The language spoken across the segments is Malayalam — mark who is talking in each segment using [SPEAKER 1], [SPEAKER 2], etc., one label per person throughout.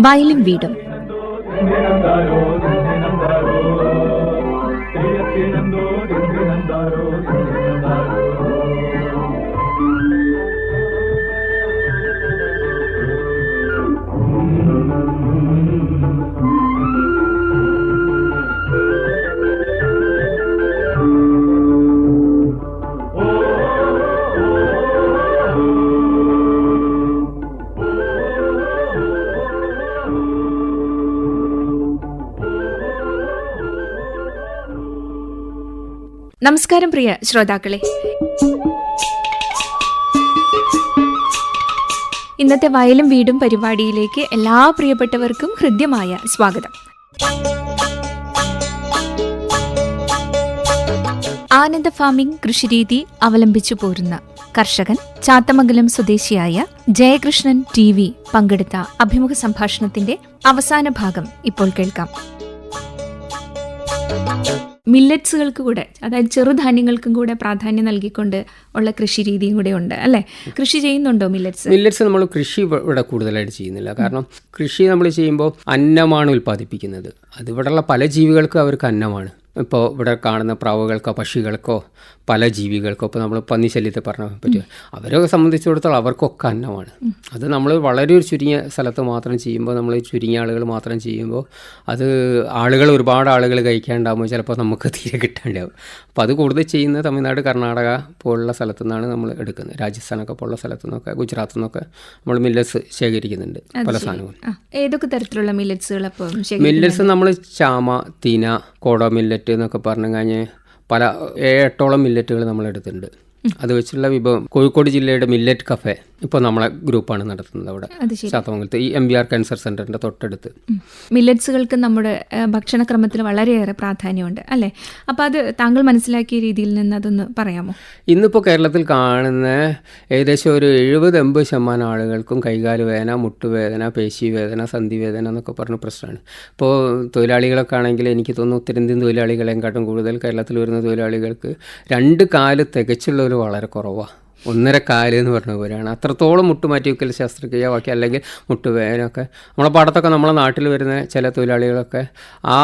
[SPEAKER 1] വയലും വീടും. നമസ്കാരം പ്രിയ ശ്രോതാക്കളെ. ഇന്നത്തെ വയലും വീടും പരിപാടിയിലേക്ക് എല്ലാ പ്രിയപ്പെട്ടവർക്കും ഹൃദ്യമായ സ്വാഗതം. ആനന്ദ ഫാമിംഗ് കൃഷിരീതി അവലംബിച്ചു പോരുന്ന കർഷകൻ ചാത്തമംഗലം സ്വദേശിയായ ജയകൃഷ്ണൻ ടി വി പങ്കെടുത്ത അഭിമുഖ സംഭാഷണത്തിന്റെ അവസാന ഭാഗം ഇപ്പോൾ കേൾക്കാം. മില്ലറ്റ്സുകൾക്ക് കൂടെ അതായത് ചെറുധാന്യങ്ങൾക്കും കൂടെ പ്രാധാന്യം നൽകിക്കൊണ്ട് ഉള്ള കൃഷി രീതിയും കൂടെ ഉണ്ട് അല്ലേ? കൃഷി ചെയ്യുന്നുണ്ടോ മില്ലറ്റ്സ്?
[SPEAKER 2] മില്ലറ്റ്സ് നമ്മൾ കൃഷി ഇവ- ഇവിടെ കൂടുതലായിട്ട് ചെയ്യുന്നില്ല. കാരണം കൃഷി നമ്മൾ ചെയ്യുമ്പോൾ അന്നമാണ് ഉൽപ്പാദിപ്പിക്കുന്നത്. അത് ഇവിടെയുള്ള പല ജീവികൾക്കും അവർക്ക് അന്നമാണ്. ഇപ്പോൾ ഇവിടെ കാണുന്ന പ്രാവുകൾക്കോ പക്ഷികൾക്കോ പല ജീവികൾക്കോ ഇപ്പോൾ നമ്മൾ പന്നിശല്യത്തെ പറഞ്ഞ പറ്റുക അവരൊക്കെ സംബന്ധിച്ചിടത്തോളം അവർക്കൊക്കെ അന്നമാണ്. അത് നമ്മൾ വളരെ ഒരു ചുരുങ്ങിയ സ്ഥലത്ത് മാത്രം ചെയ്യുമ്പോൾ നമ്മൾ ചുരുങ്ങിയ ആളുകൾ മാത്രം ചെയ്യുമ്പോൾ അത് ആളുകൾ ഒരുപാട് ആളുകൾ കഴിക്കാണ്ടാകുമ്പോൾ ചിലപ്പോൾ നമുക്ക് തീരെ കിട്ടാണ്ടാവും. അപ്പോൾ അത് കൂടുതൽ ചെയ്യുന്നത് തമിഴ്നാട് കർണാടക പോലുള്ള സ്ഥലത്തു നിന്നാണ് നമ്മൾ എടുക്കുന്നത്. രാജസ്ഥാനൊക്കെ പോലുള്ള സ്ഥലത്തു നിന്നൊക്കെ ഗുജറാത്തിൽ നിന്നൊക്കെ നമ്മൾ മില്ലറ്റ്സ് ശേഖരിക്കുന്നുണ്ട് പല സാധനങ്ങളും.
[SPEAKER 1] ഏതൊക്കെ തരത്തിലുള്ള മില്ലറ്റ്സുകൾ അപ്പോൾ
[SPEAKER 2] മില്ലറ്റ്സ് നമ്മൾ ചാമ തീന കോടോ മില്ലറ്റ് എന്നൊക്കെ പറഞ്ഞു കഴിഞ്ഞാൽ പല ഏഴെട്ടോളം മില്ലറ്റുകൾ നമ്മൾ എടുത്തിട്ടുണ്ട് അത് വെച്ചുള്ള വിഭവം. കോഴിക്കോട് ജില്ലയുടെ മില്ലറ്റ് കഫേ ഇപ്പോൾ നമ്മളെ ഗ്രൂപ്പാണ് നടത്തുന്നത് അവിടെ. ശാത്തമംഗലത്ത്. ഈ എം ബി ആർ ക്യാൻസർ സെന്ററിന്റെ തൊട്ടടുത്ത്.
[SPEAKER 1] മില്ലറ്റ്സുകൾക്ക് നമ്മുടെ ഭക്ഷണക്രമത്തിൽ വളരെയേറെ പ്രാധാന്യമുണ്ട് അല്ലേ? അപ്പോൾ അത് താങ്കൾ മനസ്സിലാക്കിയ രീതിയിൽ നിന്ന് അതൊന്ന് പറയാമോ?
[SPEAKER 2] ഇന്നിപ്പോൾ കേരളത്തിൽ കാണുന്ന ഏകദേശം ഒരു എഴുപത് എൺപത് ശതമാനം ആളുകൾക്കും കൈകാൽ വേദന മുട്ടുവേദന പേശി വേദന സന്ധി വേദന എന്നൊക്കെ പറഞ്ഞ പ്രശ്നമാണ്. ഇപ്പോൾ തൊഴിലാളികളൊക്കെ ആണെങ്കിൽ എനിക്ക് തോന്നുന്നു ഉത്തരേന്ത്യൻ തൊഴിലാളികളെക്കാട്ടും കൂടുതൽ കേരളത്തിൽ വരുന്ന തൊഴിലാളികൾക്ക് രണ്ട് കാൽ തികച്ചുള്ളവർ വളരെ കുറവാണ് ഒന്നര കാൽ എന്ന് പറഞ്ഞ പോലെയാണ്. അത്രത്തോളം മുട്ടുമാറ്റി വെക്കൽ ശസ്ത്രക്രിയ ബാക്കി അല്ലെങ്കിൽ മുട്ടുവേദനയൊക്കെ. നമ്മളെ പാടത്തൊക്കെ നമ്മളെ നാട്ടിൽ വരുന്ന ചില തൊഴിലാളികളൊക്കെ ആ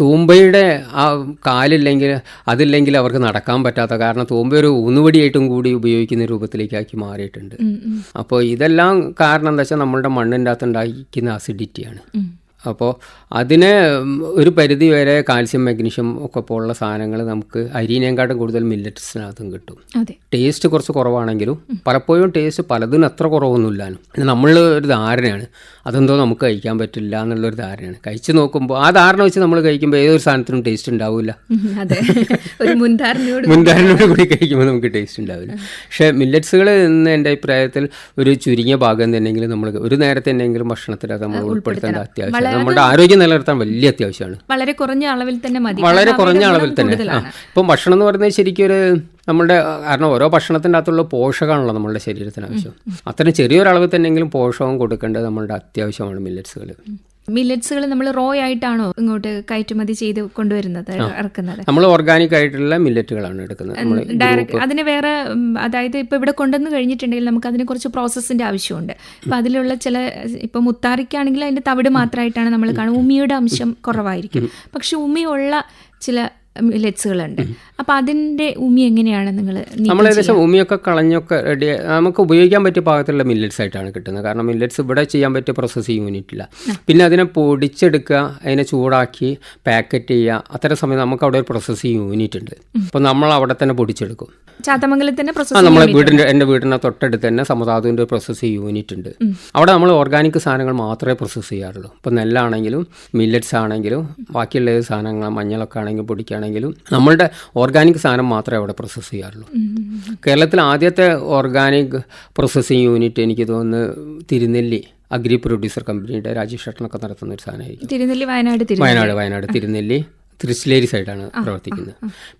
[SPEAKER 2] തൂമ്പയുടെ ആ കാലില്ലെങ്കിൽ അതില്ലെങ്കിൽ അവർക്ക് നടക്കാൻ പറ്റാത്ത കാരണം തൂമ്പ ഒരു ഊന്നുവടിയായിട്ടും കൂടി ഉപയോഗിക്കുന്ന രൂപത്തിലേക്കാക്കി മാറിയിട്ടുണ്ട്. അപ്പോൾ ഇതെല്ലാം കാരണം എന്താ വെച്ചാൽ നമ്മളുടെ മണ്ണിന്റെ അകത്ത് ഉണ്ടായിരിക്കുന്ന അസിഡിറ്റിയാണ്. അപ്പോൾ അതിന് ഒരു പരിധി വരെ കാൽസ്യം മഗ്നീഷ്യം ഒക്കെ പോലുള്ള സാധനങ്ങൾ നമുക്ക് അരിനേക്കാട്ടും കൂടുതൽ മില്ലറ്റ്സിനകത്തും കിട്ടും. ടേസ്റ്റ് കുറച്ച് കുറവാണെങ്കിലും പലപ്പോഴും ടേസ്റ്റ് പലതിനും അത്ര കുറവൊന്നുമില്ലാനും. നമ്മൾ ഒരു ധാരണയാണ് അതെന്തോ നമുക്ക് കഴിക്കാൻ പറ്റില്ല എന്നുള്ളൊരു ധാരണയാണ്. കഴിച്ച് നോക്കുമ്പോൾ ആ ധാരണ വെച്ച് നമ്മൾ കഴിക്കുമ്പോൾ ഏതൊരു സാധനത്തിനും ടേസ്റ്റ് ഉണ്ടാവില്ല
[SPEAKER 1] മുൻധാരണയോട്
[SPEAKER 2] കൂടി. കഴിക്കുമ്പോൾ നമുക്ക് ടേസ്റ്റ് ഉണ്ടാവില്ല. പക്ഷേ മില്ലറ്റ്സുകൾ എന്ന് എന്റെ അഭിപ്രായത്തിൽ ഒരു ചുരുങ്ങിയ ഭാഗം തന്നെയെങ്കിലും നമ്മൾ ഒരു നേരത്തെ ഭക്ഷണത്തിൽ ഭക്ഷണത്തിനകത്ത് നമ്മൾ ഉൾപ്പെടുത്തേണ്ട അത്യാവശ്യം നമ്മുടെ ആരോഗ്യം നിലനിർത്താൻ വലിയ അത്യാവശ്യമാണ്.
[SPEAKER 1] വളരെ കുറഞ്ഞ അളവിൽ തന്നെ മതി.
[SPEAKER 2] വളരെ കുറഞ്ഞ അളവിൽ തന്നെ. ഇപ്പം ഭക്ഷണം എന്ന് പറയുന്നത് ശരിക്കും ഒരു നമ്മുടെ കാരണം ഓരോ ഭക്ഷണത്തിന്റെ അകത്തുള്ള പോഷകമാണല്ലോ നമ്മുടെ ശരീരത്തിന് ആവശ്യം. അത്തരം ചെറിയൊരളവിൽ തന്നെയെങ്കിലും പോഷകം കൊടുക്കേണ്ടത് നമ്മളുടെ അത്യാവശ്യമാണ് മില്ലറ്റ്സുകൾ.
[SPEAKER 1] മില്ലറ്റ്സുകൾ നമ്മൾ റോ ആയിട്ടാണോ ഇങ്ങോട്ട് കയറ്റുമതി ചെയ്ത് കൊണ്ടുവരുന്നത് ഇറക്കുന്നത്?
[SPEAKER 2] നമ്മൾ ഓർഗാനിക് ആയിട്ടുള്ള മില്ലറ്റുകളാണ് എടുക്കുന്നത്.
[SPEAKER 1] ഡയറക്റ്റ് അതിന് വേറെ അതായത് ഇപ്പൊ ഇവിടെ കൊണ്ടുവന്ന് കഴിഞ്ഞിട്ടുണ്ടെങ്കിൽ നമുക്ക് അതിന് കുറച്ച് പ്രോസസ്സിന്റെ ആവശ്യമുണ്ട്. അപ്പൊ അതിലുള്ള ചില ഇപ്പൊ മുത്താറിക്കാണെങ്കിൽ അതിന്റെ തവിട് മാത്രമായിട്ടാണ് നമ്മൾ കാണുന്നത് ഉമിയുടെ അംശം കുറവായിരിക്കും. പക്ഷെ ഉമിയുള്ള ചില മില്ലറ്റ്സുകളുണ്ട് അപ്പൊ അതിന്റെ ഉമി എങ്ങനെയാണ് നിങ്ങൾ
[SPEAKER 2] നമ്മൾ ഏകദേശം ഉമിയൊക്കെ കളഞ്ഞൊക്കെ റെഡി നമുക്ക് ഉപയോഗിക്കാൻ പറ്റിയ പാകത്തിലുള്ള മില്ലറ്റ്സ് ആയിട്ടാണ് കിട്ടുന്നത്. കാരണം മില്ലറ്റ്സ് ഇവിടെ ചെയ്യാൻ പറ്റിയ പ്രോസസ്സിങ് യൂണിറ്റ് ഇല്ല. പിന്നെ അതിനെ പൊടിച്ചെടുക്കുക അതിനെ ചൂടാക്കി പാക്കറ്റ് ചെയ്യുക അത്തരം സമയം നമുക്ക് അവിടെ ഒരു പ്രോസസ്സിങ് യൂണിറ്റ് ഉണ്ട്. അപ്പൊ നമ്മൾ അവിടെ തന്നെ പൊടിച്ചെടുക്കും.
[SPEAKER 1] ചാത്തമംഗലത്തിന്റെ പ്രോസസ്
[SPEAKER 2] നമ്മളെ വീടിന്റെ എന്റെ വീടിന്റെ തൊട്ടടുത്ത് തന്നെ സമതാതുവിന്റെ ഒരു പ്രോസസ്സിങ് യൂണിറ്റ് ഉണ്ട്. അവിടെ നമ്മൾ ഓർഗാനിക് സാധനങ്ങൾ മാത്രമേ പ്രോസസ്സ് ചെയ്യാറുള്ളൂ. ഇപ്പോൾ നെല്ലാണെങ്കിലും മില്ലറ്റ്സ് ആണെങ്കിലും ബാക്കിയുള്ള സാധനങ്ങൾ മഞ്ഞളൊക്കെ ആണെങ്കിലും പൊടിക്കുകയാണെങ്കിലും നമ്മളുടെ ഓർഗാനിക് സാധനം മാത്രമേ അവിടെ പ്രോസസ്സ് ചെയ്യാറുള്ളൂ. കേരളത്തിൽ ആദ്യത്തെ ഓർഗാനിക് പ്രോസസ്സിങ് യൂണിറ്റ് എനിക്ക് തോന്നുന്നു തിരുനെല്ലി അഗ്രി പ്രൊഡ്യൂസർ കമ്പനിയുടെ രാജേഷ് ഷട്ടനൊക്കെ നടത്തുന്ന ഒരു സാധനമായിരിക്കും.
[SPEAKER 1] തിരുനെല്ലി വയനാട്
[SPEAKER 2] വയനാട് വയനാട് തിരുനെല്ലി തൃശ്ശേരി സൈഡാണ് പ്രവർത്തിക്കുന്നത്.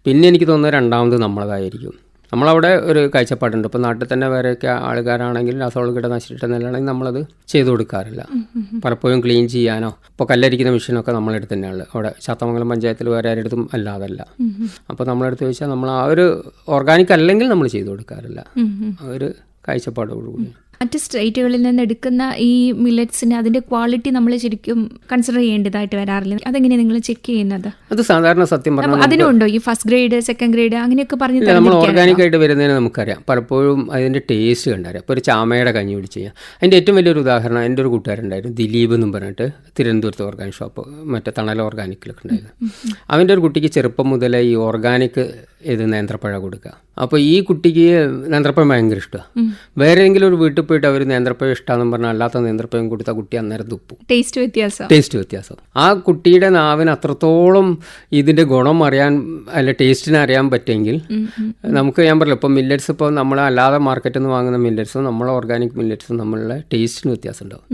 [SPEAKER 2] പിന്നെ എനിക്ക് തോന്നുന്നത് രണ്ടാമത് നമ്മളതായിരിക്കും. നമ്മളവിടെ ഒരു കാഴ്ചപ്പാടുണ്ട്. ഇപ്പോൾ നാട്ടിൽ തന്നെ വേറെയൊക്കെ ആൾക്കാരാണെങ്കിൽ രാസവള കീടനാശിനിട്ട് നെല്ലാണെങ്കിൽ നമ്മളത് ചെയ്തു കൊടുക്കാറില്ല. പലപ്പോഴും ക്ലീൻ ചെയ്യാനോ ഇപ്പോൾ കല്ലരിക്കുന്ന മെഷീനൊക്കെ നമ്മളെടുത്ത് തന്നെയാണ്. അവിടെ ചാത്തമംഗലം പഞ്ചായത്തിൽ വേറെ ആരുടെടുത്തും അല്ലാതല്ല. അപ്പോൾ നമ്മളെടുത്ത് വെച്ചാൽ നമ്മൾ ആ ഒരു ഓർഗാനിക് അല്ലെങ്കിൽ നമ്മൾ ചെയ്തു കൊടുക്കാറില്ല. ആ ഒരു കാഴ്ചപ്പാടോടുകൂടി
[SPEAKER 1] മറ്റ് സ്റ്റേറ്റുകളിൽ നിന്ന് എടുക്കുന്ന ഈ മില്ലറ്റ്സിന് അതിന്റെ ക്വാളിറ്റി നമ്മൾ ശരിക്കും കൺസിഡർ ചെയ്യേണ്ടതായിട്ട് വരാറില്ല. അതെങ്ങനെയാണ് നിങ്ങൾ ചെക്ക് ചെയ്യുന്നത്?
[SPEAKER 2] അത് സാധാരണ സത്യം പറഞ്ഞാൽ
[SPEAKER 1] അതിനുണ്ടോ? ഈ ഫസ്റ്റ് ഗ്രേഡ് സെക്കൻഡ് ഗ്രേഡ് അങ്ങനെയൊക്കെ പറഞ്ഞു
[SPEAKER 2] നമ്മൾ ഓർഗാനിക് ആയിട്ട് വരുന്നതിന് നമുക്കറിയാം. പലപ്പോഴും അതിന്റെ ടേസ്റ്റ് കണ്ടറിയാം. ഇപ്പോൾ ഒരു ചാമയുടെ കഞ്ഞി പിടിച്ച് ചെയ്യാം അതിന്റെ ഏറ്റവും വലിയൊരു ഉദാഹരണം എന്റെ ഒരു കൂട്ടുകാരുണ്ടായിരുന്നു ദിലീപ് എന്നും പറഞ്ഞിട്ട് തിരുവനന്തപുരത്ത് ഓർഗാനിക് ഷോപ്പ് മറ്റേ തണൽ ഓർഗാനിക്കിലൊക്കെ ഉണ്ടായിരുന്നു. അവന്റെ ഒരു കുട്ടിക്ക് ചെറുപ്പം മുതലേ ഈ ഓർഗാനിക് ഇത് നേന്ത്രപ്പഴ കൊടുക്കുക. അപ്പോൾ ഈ കുട്ടിക്ക് നേന്ത്രപ്പഴം ഭയങ്കര ഇഷ്ടമാണ് വേറെ ഏതെങ്കിലും ഒരു വീട്ടിൽ പോയിട്ട് അവർ നേന്ത്രപ്പഴം ഇഷ്ടമാണെന്ന് പറഞ്ഞാൽ അല്ലാത്ത നേന്ത്രപ്പഴം കൊടുത്ത കുട്ടി അന്നേരം തുപ്പും.
[SPEAKER 1] ടേസ്റ്റ് വ്യത്യാസം.
[SPEAKER 2] ടേസ്റ്റ് വ്യത്യാസം. ആ കുട്ടിയുടെ നാവിന് അത്രത്തോളം ഇതിന്റെ ഗുണം അറിയാൻ അല്ല ടേസ്റ്റിനെ അറിയാൻ പറ്റുമെങ്കിൽ നമുക്ക് ഞാൻ പറഞ്ഞില്ല ഇപ്പോൾ മില്ലറ്റ്സ് ഇപ്പോൾ നമ്മൾ അല്ലാതെ മാർക്കറ്റിൽ നിന്ന് വാങ്ങുന്ന മില്ലറ്റ്സും നമ്മളെ ഓർഗാനിക് മില്ലറ്റ്സും നമ്മളുടെ ടേസ്റ്റിന് വ്യത്യാസം ഉണ്ടാവും.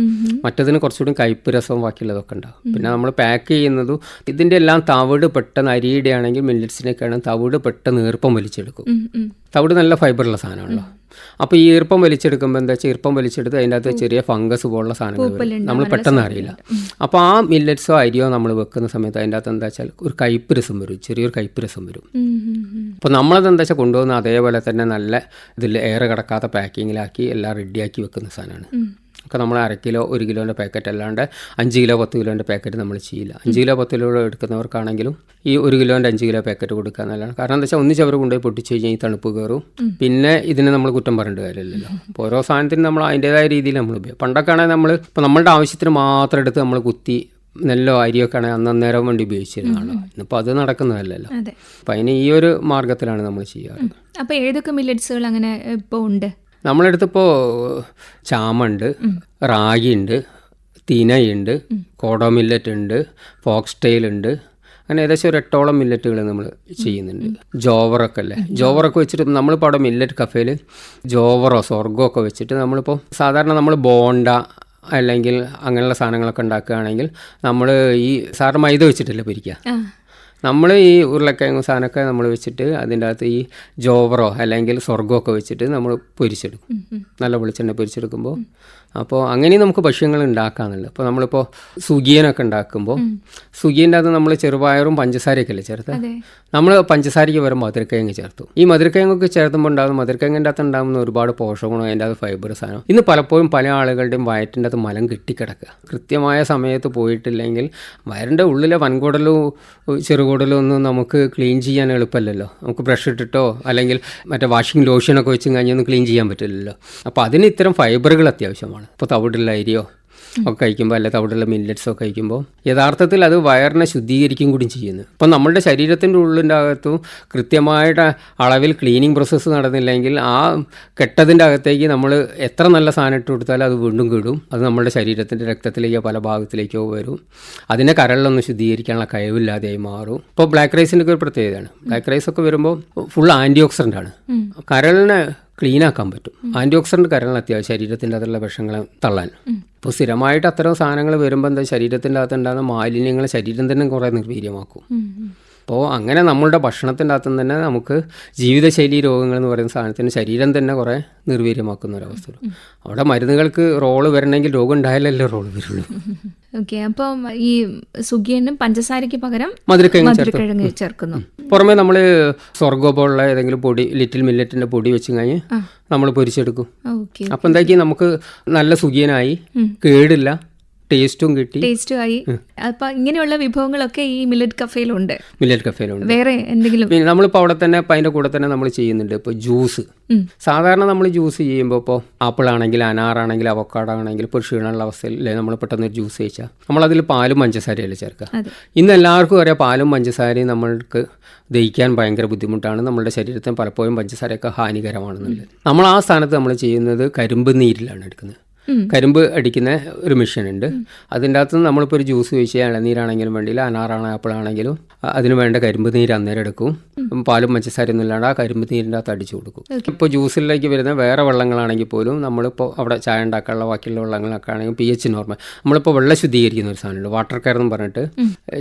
[SPEAKER 2] മറ്റതിന് കുറച്ചുകൂടി കയ്പ്പ് രസവും ബാക്കിയുള്ളതൊക്കെ ഉണ്ടാവും. പിന്നെ നമ്മൾ പാക്ക് ചെയ്യുന്നതും ഇതിന്റെ എല്ലാം തവിട് പെട്ടെന്ന് അരിയുടെ ആണെങ്കിൽ മില്ലറ്റ്സിനൊക്കെയാണ് തവിട് പെട്ടെന്ന് ഈർപ്പം വലിച്ചെടുക്കും. തവിട് നല്ല ഫൈബറുള്ള സാധനമാണല്ലോ. അപ്പോൾ ഈ ഈർപ്പം വലിച്ചെടുക്കുമ്പോൾ എന്താ വെച്ചാൽ ഈർപ്പം വലിച്ചെടുത്ത് അതിന്റെ അകത്ത് ചെറിയ ഫംഗസ് പോലുള്ള സാധനങ്ങൾ നമ്മൾ പെട്ടെന്ന് അറിയില്ല. അപ്പോൾ ആ മില്ലറ്റ്സോ അരിയോ നമ്മൾ വെക്കുന്ന സമയത്ത് അതിന്റെ അകത്ത് എന്താ വെച്ചാൽ ഒരു കയ്പ്പ് രസം വരും ചെറിയൊരു കയ്പ്പ് രസം വരും അപ്പോൾ നമ്മളത് എന്താ വെച്ചാൽ കൊണ്ടുവന്ന് അതേപോലെ തന്നെ നല്ല ഇതിൽ എയർ കിടക്കാത്ത പാക്കിങ്ങിലാക്കി എല്ലാം റെഡിയാക്കി വെക്കുന്ന സാധനമാണ്. ഒക്കെ നമ്മൾ അര കിലോ ഒരു കിലോന്റെ പാക്കറ്റ് അല്ലാണ്ട് അഞ്ച് കിലോ പത്ത് കിലോന്റെ പാക്കറ്റ് നമ്മൾ ചെയ്യില്ല. അഞ്ച് കിലോ പത്ത് കിലോ എടുക്കുന്നവർക്കാണെങ്കിലും ഈ ഒരു കിലോന്റെ അഞ്ച് കിലോ പാക്കറ്റ് കൊടുക്കുക എന്നുള്ളതാണ് കാരണം എന്താ വെച്ചാൽ ഒന്നിച്ച് അവർ കൊണ്ടുപോയി പൊട്ടിച്ച് കഴിഞ്ഞാൽ ഈ തണുപ്പ് കയറും. പിന്നെ ഇതിനെ നമ്മൾ കുറ്റം പറയേണ്ട കാര്യമില്ലല്ലോ. അപ്പോൾ ഓരോ സാധനത്തിന് നമ്മൾ അതിന്റേതായ രീതിയിൽ നമ്മൾ ഉപയോഗിക്കും. പണ്ടൊക്കെ ആണെങ്കിൽ നമ്മൾ ഇപ്പോൾ നമ്മളുടെ ആവശ്യത്തിന് മാത്രം എടുത്ത് നമ്മൾ കുത്തി നെല്ലോ അരിയൊക്കെ ആണെങ്കിൽ അന്നേരം വേണ്ടി ഉപയോഗിച്ചിരുന്നതാണ്. ഇന്നിപ്പോൾ അത് നടക്കുന്നതല്ലല്ലോ. അപ്പം അതിന് ഈ ഒരു മാർഗത്തിലാണ് നമ്മൾ ചെയ്യാറ്.
[SPEAKER 1] അപ്പോൾ ഏതൊക്കെ മില്ലറ്റ്സുകൾ അങ്ങനെ ഇപ്പോൾ ഉണ്ട്?
[SPEAKER 2] നമ്മളടുത്തിപ്പോൾ ചാമുണ്ട് റാഗിയുണ്ട് തിനയുണ്ട് കോഡോ മില്ലറ്റ് ഉണ്ട് ഫോക്സ് ടെയിൽ ഉണ്ട് അങ്ങനെ ഏകദേശം ഒരു എട്ടോളം മില്ലറ്റുകൾ നമ്മൾ ചെയ്യുന്നുണ്ട്. ജോവറൊക്കെ അല്ലേ ജോവറൊക്കെ വെച്ചിട്ട് നമ്മളിപ്പോൾ അവിടെ മില്ലറ്റ് കഫേയിൽ ജോവറോ സ്വർഗോ ഒക്കെ വെച്ചിട്ട് നമ്മളിപ്പോൾ സാധാരണ നമ്മൾ ബോണ്ട അല്ലെങ്കിൽ അങ്ങനെയുള്ള സാധനങ്ങളൊക്കെ ഉണ്ടാക്കുകയാണെങ്കിൽ നമ്മൾ ഈ സാറിന് മൈദ വെച്ചിട്ടല്ലേ പൊരിക്കുക? നമ്മൾ ഈ ഉരുളക്കിഴങ്ങ് സാധനമൊക്കെ നമ്മൾ വെച്ചിട്ട് അതിന്റെ അകത്ത് ഈ ജോവറോ അല്ലെങ്കിൽ സ്വർഗമൊക്കെ വെച്ചിട്ട് നമ്മൾ പൊരിച്ചെടുക്കും. നല്ല വെളിച്ചെണ്ണ പൊരിച്ചെടുക്കുമ്പോൾ അപ്പോൾ അങ്ങനെ നമുക്ക് ഭക്ഷ്യങ്ങൾ ഉണ്ടാക്കാമെന്നുള്ളത് അപ്പോൾ നമ്മളിപ്പോൾ സുഗിയനൊക്കെ ഉണ്ടാക്കുമ്പോൾ സുഗിയന്റെ അത് നമ്മൾ ചെറുപയറും പഞ്ചസാരയൊക്കെ അല്ലേ ചേർത്ത്?
[SPEAKER 1] അതെ.
[SPEAKER 2] നമ്മൾ പഞ്ചസാരയ്ക്ക് വരെ മധുരക്കിഴങ്ങ് ചേർത്തു. ഈ മധുരക്കിഴങ്ങൊക്കെ ചേർത്തുമ്പോൾ ഉണ്ടാകുന്ന മധുരക്കിഴങ്ങിന്റെ അകത്ത് ഉണ്ടാകുന്ന ഒരുപാട് പോഷകങ്ങളും അതിന്റെ അത് ഫൈബർ സാധനം ഇന്ന് പലപ്പോഴും പല ആളുകളുടെയും വയറ്റിന്റെ അകത്ത് മലം കെട്ടിക്കിടക്കുക. കൃത്യമായ സമയത്ത് പോയിട്ടില്ലെങ്കിൽ വയറിന്റെ ഉള്ളിലെ വൻകുടലോ ചെറുകുടലോ ഒന്നും നമുക്ക് ക്ലീൻ ചെയ്യാൻ എളുപ്പമല്ലല്ലോ. നമുക്ക് ബ്രഷ് ഇട്ടിട്ടോ അല്ലെങ്കിൽ മറ്റേ വാഷിംഗ് ലോഷനൊക്കെ വെച്ച് കഴിഞ്ഞൊന്നും ക്ലീൻ ചെയ്യാൻ പറ്റില്ലല്ലോ. അപ്പോൾ അതിന് ഇത്തരം ഫൈബറുകൾ അത്യാവശ്യമാണ്. ഇപ്പോൾ തവിടുള്ള അരിയോ ഒക്കെ കഴിക്കുമ്പോൾ അല്ലെ തവിടുള്ള മില്ലറ്റ്സ് ഒക്കെ കഴിക്കുമ്പോൾ യഥാർത്ഥത്തിൽ അത് വയറിനെ ശുദ്ധീകരിക്കും കൂടി ചെയ്യുന്നു. അപ്പം നമ്മുടെ ശരീരത്തിന്റെ ഉള്ളിന്റെ അകത്തും കൃത്യമായിട്ട് അളവിൽ ക്ലീനിങ് പ്രോസസ്സ് നടന്നില്ലെങ്കിൽ ആ കെട്ടതിന്റെ അകത്തേക്ക് നമ്മൾ എത്ര നല്ല സാധനം ഇട്ട് കൊടുത്താലും അത് വീണ്ടും കിടും. അത് നമ്മുടെ ശരീരത്തിന്റെ രക്തത്തിലേക്കോ പല ഭാഗത്തിലേക്കോ വരും. അതിനെ കരളിലൊന്നും ശുദ്ധീകരിക്കാനുള്ള കഴിവില്ലാതെയായി മാറും. ഇപ്പോൾ ബ്ലാക്ക് റൈസിന്റെ ഒക്കെ ഒരു പ്രത്യേകതയാണ്. ബ്ലാക്ക് റൈസ് ഒക്കെ വരുമ്പോൾ ഫുൾ ആന്റി ഓക്സിഡന്റ് ആണ് കരളിനെ ക്ലീൻ ആക്കാൻ പറ്റും. ആന്റി ഓക്സിഡന്റ് കാര്യങ്ങൾ അത്യാവശ്യം ശരീരത്തിന്റെ അകത്തുള്ള വിഷങ്ങളെ തള്ളാൻ. ഇപ്പോൾ സ്ഥിരമായിട്ട് അത്തരം സാധനങ്ങൾ വരുമ്പോൾ എന്താ ശരീരത്തിന്റെ അകത്ത് ഉണ്ടാകുന്ന മാലിന്യങ്ങൾ ശരീരം തന്നെ കുറേ നിർവീര്യമാക്കും. അപ്പോൾ അങ്ങനെ നമ്മളുടെ ഭക്ഷണത്തിന്റെ അകത്തു തന്നെ നമുക്ക് ജീവിതശൈലി രോഗങ്ങൾ എന്ന് പറയുന്ന സാധനത്തിന് ശരീരം തന്നെ കുറേ നിർവീര്യമാക്കുന്ന ഒരവസ്ഥ അവിടെ മരുന്നുകൾക്ക് റോൾ വരണമെങ്കിൽ രോഗം ഉണ്ടായാലല്ലേ റോൾ വരുള്ളൂ.
[SPEAKER 1] ഓക്കെ അപ്പം ഈ സുഖിയനും പഞ്ചസാരയ്ക്ക് പകരം
[SPEAKER 2] മധുരക്കിഴങ്ങ്
[SPEAKER 1] ചേർക്കുന്നു.
[SPEAKER 2] പുറമെ നമ്മൾ സ്വർഗോ പോലുള്ള ഏതെങ്കിലും പൊടി ലിറ്റിൽ മില്ലറ്റിന്റെ പൊടി വെച്ച് കഴിഞ്ഞ് നമ്മൾ പൊരിച്ചെടുക്കും. അപ്പം എന്താക്കി നമുക്ക് നല്ല സുഖിയനായി കേടില്ല. ടേസ്റ്റും കിട്ടി.
[SPEAKER 1] ടേസ്റ്റും ആയി അപ്പൊ ഇങ്ങനെയുള്ള വിഭവങ്ങളൊക്കെ ഈ മില്ലറ്റ് കഫേയിലുണ്ട്
[SPEAKER 2] മില്ലറ്റ് കഫേയിലുണ്ട്
[SPEAKER 1] വേറെ എന്തെങ്കിലും?
[SPEAKER 2] നമ്മളിപ്പോ നമ്മളിപ്പോൾ അവിടെ തന്നെ അതിന്റെ കൂടെ തന്നെ നമ്മൾ ചെയ്യുന്നുണ്ട്. ഇപ്പോൾ ജ്യൂസ്. സാധാരണ നമ്മൾ ജ്യൂസ് ചെയ്യുമ്പോൾ ഇപ്പോൾ ആപ്പിൾ ആണെങ്കിൽ അനാറാണെങ്കിൽ അവക്കാടോ ആണെങ്കിൽ ഇപ്പോൾ ക്ഷീണമുള്ള അവസ്ഥയിൽ നമ്മൾ പെട്ടെന്ന് ഒരു ജ്യൂസ് കഴിച്ചാൽ നമ്മളതിൽ പാലും പഞ്ചസാരയല്ലേ ചേർക്കുക ഇന്ന് എല്ലാവർക്കും അറിയാം പാലും പഞ്ചസാരയും നമ്മൾക്ക് ദഹിക്കാൻ ഭയങ്കര ബുദ്ധിമുട്ടാണ്. നമ്മുടെ ശരീരത്തിന് പലപ്പോഴും പഞ്ചസാരയൊക്കെ ഹാനികരമാണെന്നുള്ളത്. നമ്മൾ ആ സ്ഥാനത്ത് നമ്മൾ ചെയ്യുന്നത് കരിമ്പ് നീരിലാണ് എടുക്കുന്നത്. കരിമ്പ് അടിക്കുന്ന ഒരു മെഷീൻ ഉണ്ട്. അതിന്റെ അകത്ത് നമ്മളിപ്പോൾ ഒരു ജ്യൂസ് ഒഴിച്ച് ഇളനീരാണെങ്കിലും വേണ്ടിയില്ല അനാറാണ് ആപ്പിളാണെങ്കിലും അതിന് വേണ്ട കരിമ്പ് നീര് അന്നേരം എടുക്കും. പാലും പഞ്ചസാരയൊന്നും ഇല്ലാണ്ട് ആ കരിമ്പ് നീരിന്റെ അകത്ത് അടിച്ചു കൊടുക്കും. ഇപ്പോൾ ജ്യൂസിലേക്ക് വരുന്ന വേറെ വെള്ളങ്ങളാണെങ്കിൽ പോലും നമ്മളിപ്പോൾ അവിടെ ചായ ഉണ്ടാക്കാനുള്ള ബാക്കിയുള്ള വെള്ളങ്ങളൊക്കെ ആണെങ്കിൽ പി എച്ച് നോർമൽ നമ്മളിപ്പോൾ വെള്ളം ശുദ്ധീകരിക്കുന്ന ഒരു സാധനമുണ്ട്. വാട്ടർ കെയർ എന്ന് പറഞ്ഞിട്ട്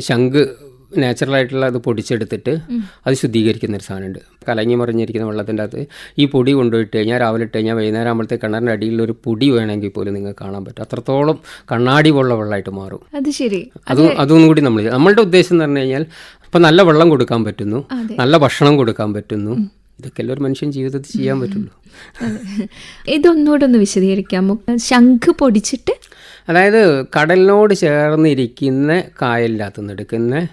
[SPEAKER 2] ശംഖ് നാച്ചുറലായിട്ടുള്ള അത് പൊടിച്ചെടുത്തിട്ട് അത് ശുദ്ധീകരിക്കുന്ന ഒരു സാധനമുണ്ട്. കലങ്ങി മറിഞ്ഞിരിക്കുന്ന വെള്ളത്തിന്റെ അകത്ത് ഈ പൊടി കൊണ്ടുപോയിട്ട് കഴിഞ്ഞാൽ രാവിലെ ഇട്ട് കഴിഞ്ഞാൽ വൈകുന്നേരം ആകുമ്പോഴത്തേക്ക് കിണറിന്റെ അടിയിലൊരു ഒരു പൊടി വേണമെങ്കിൽ പോലും നിങ്ങൾക്ക് കാണാൻ പറ്റും. അത്രത്തോളം കണ്ണാടി പോലുള്ള വെള്ളമായിട്ട് മാറും.
[SPEAKER 1] അത് ശരി.
[SPEAKER 2] അത് അതൊന്നും കൂടി നമ്മൾ നമ്മളുടെ ഉദ്ദേശം എന്ന് പറഞ്ഞു കഴിഞ്ഞാൽ ഇപ്പം നല്ല വെള്ളം കൊടുക്കാൻ പറ്റുന്നു. നല്ല ഭക്ഷണം കൊടുക്കാൻ പറ്റുന്നു. ഇതൊക്കെയല്ലേ ഒരു മനുഷ്യൻ ജീവിതത്തിൽ ചെയ്യാൻ പറ്റുള്ളൂ.
[SPEAKER 1] ഇതൊന്നുകൂടൊന്ന് വിശദീകരിക്കാമോ? ശംഖ് പൊടിച്ചിട്ട്?
[SPEAKER 2] അതായത് കടലിനോട് ചേർന്നിരിക്കുന്ന കായലിനകത്ത് നിന്ന് എടുക്കുന്ന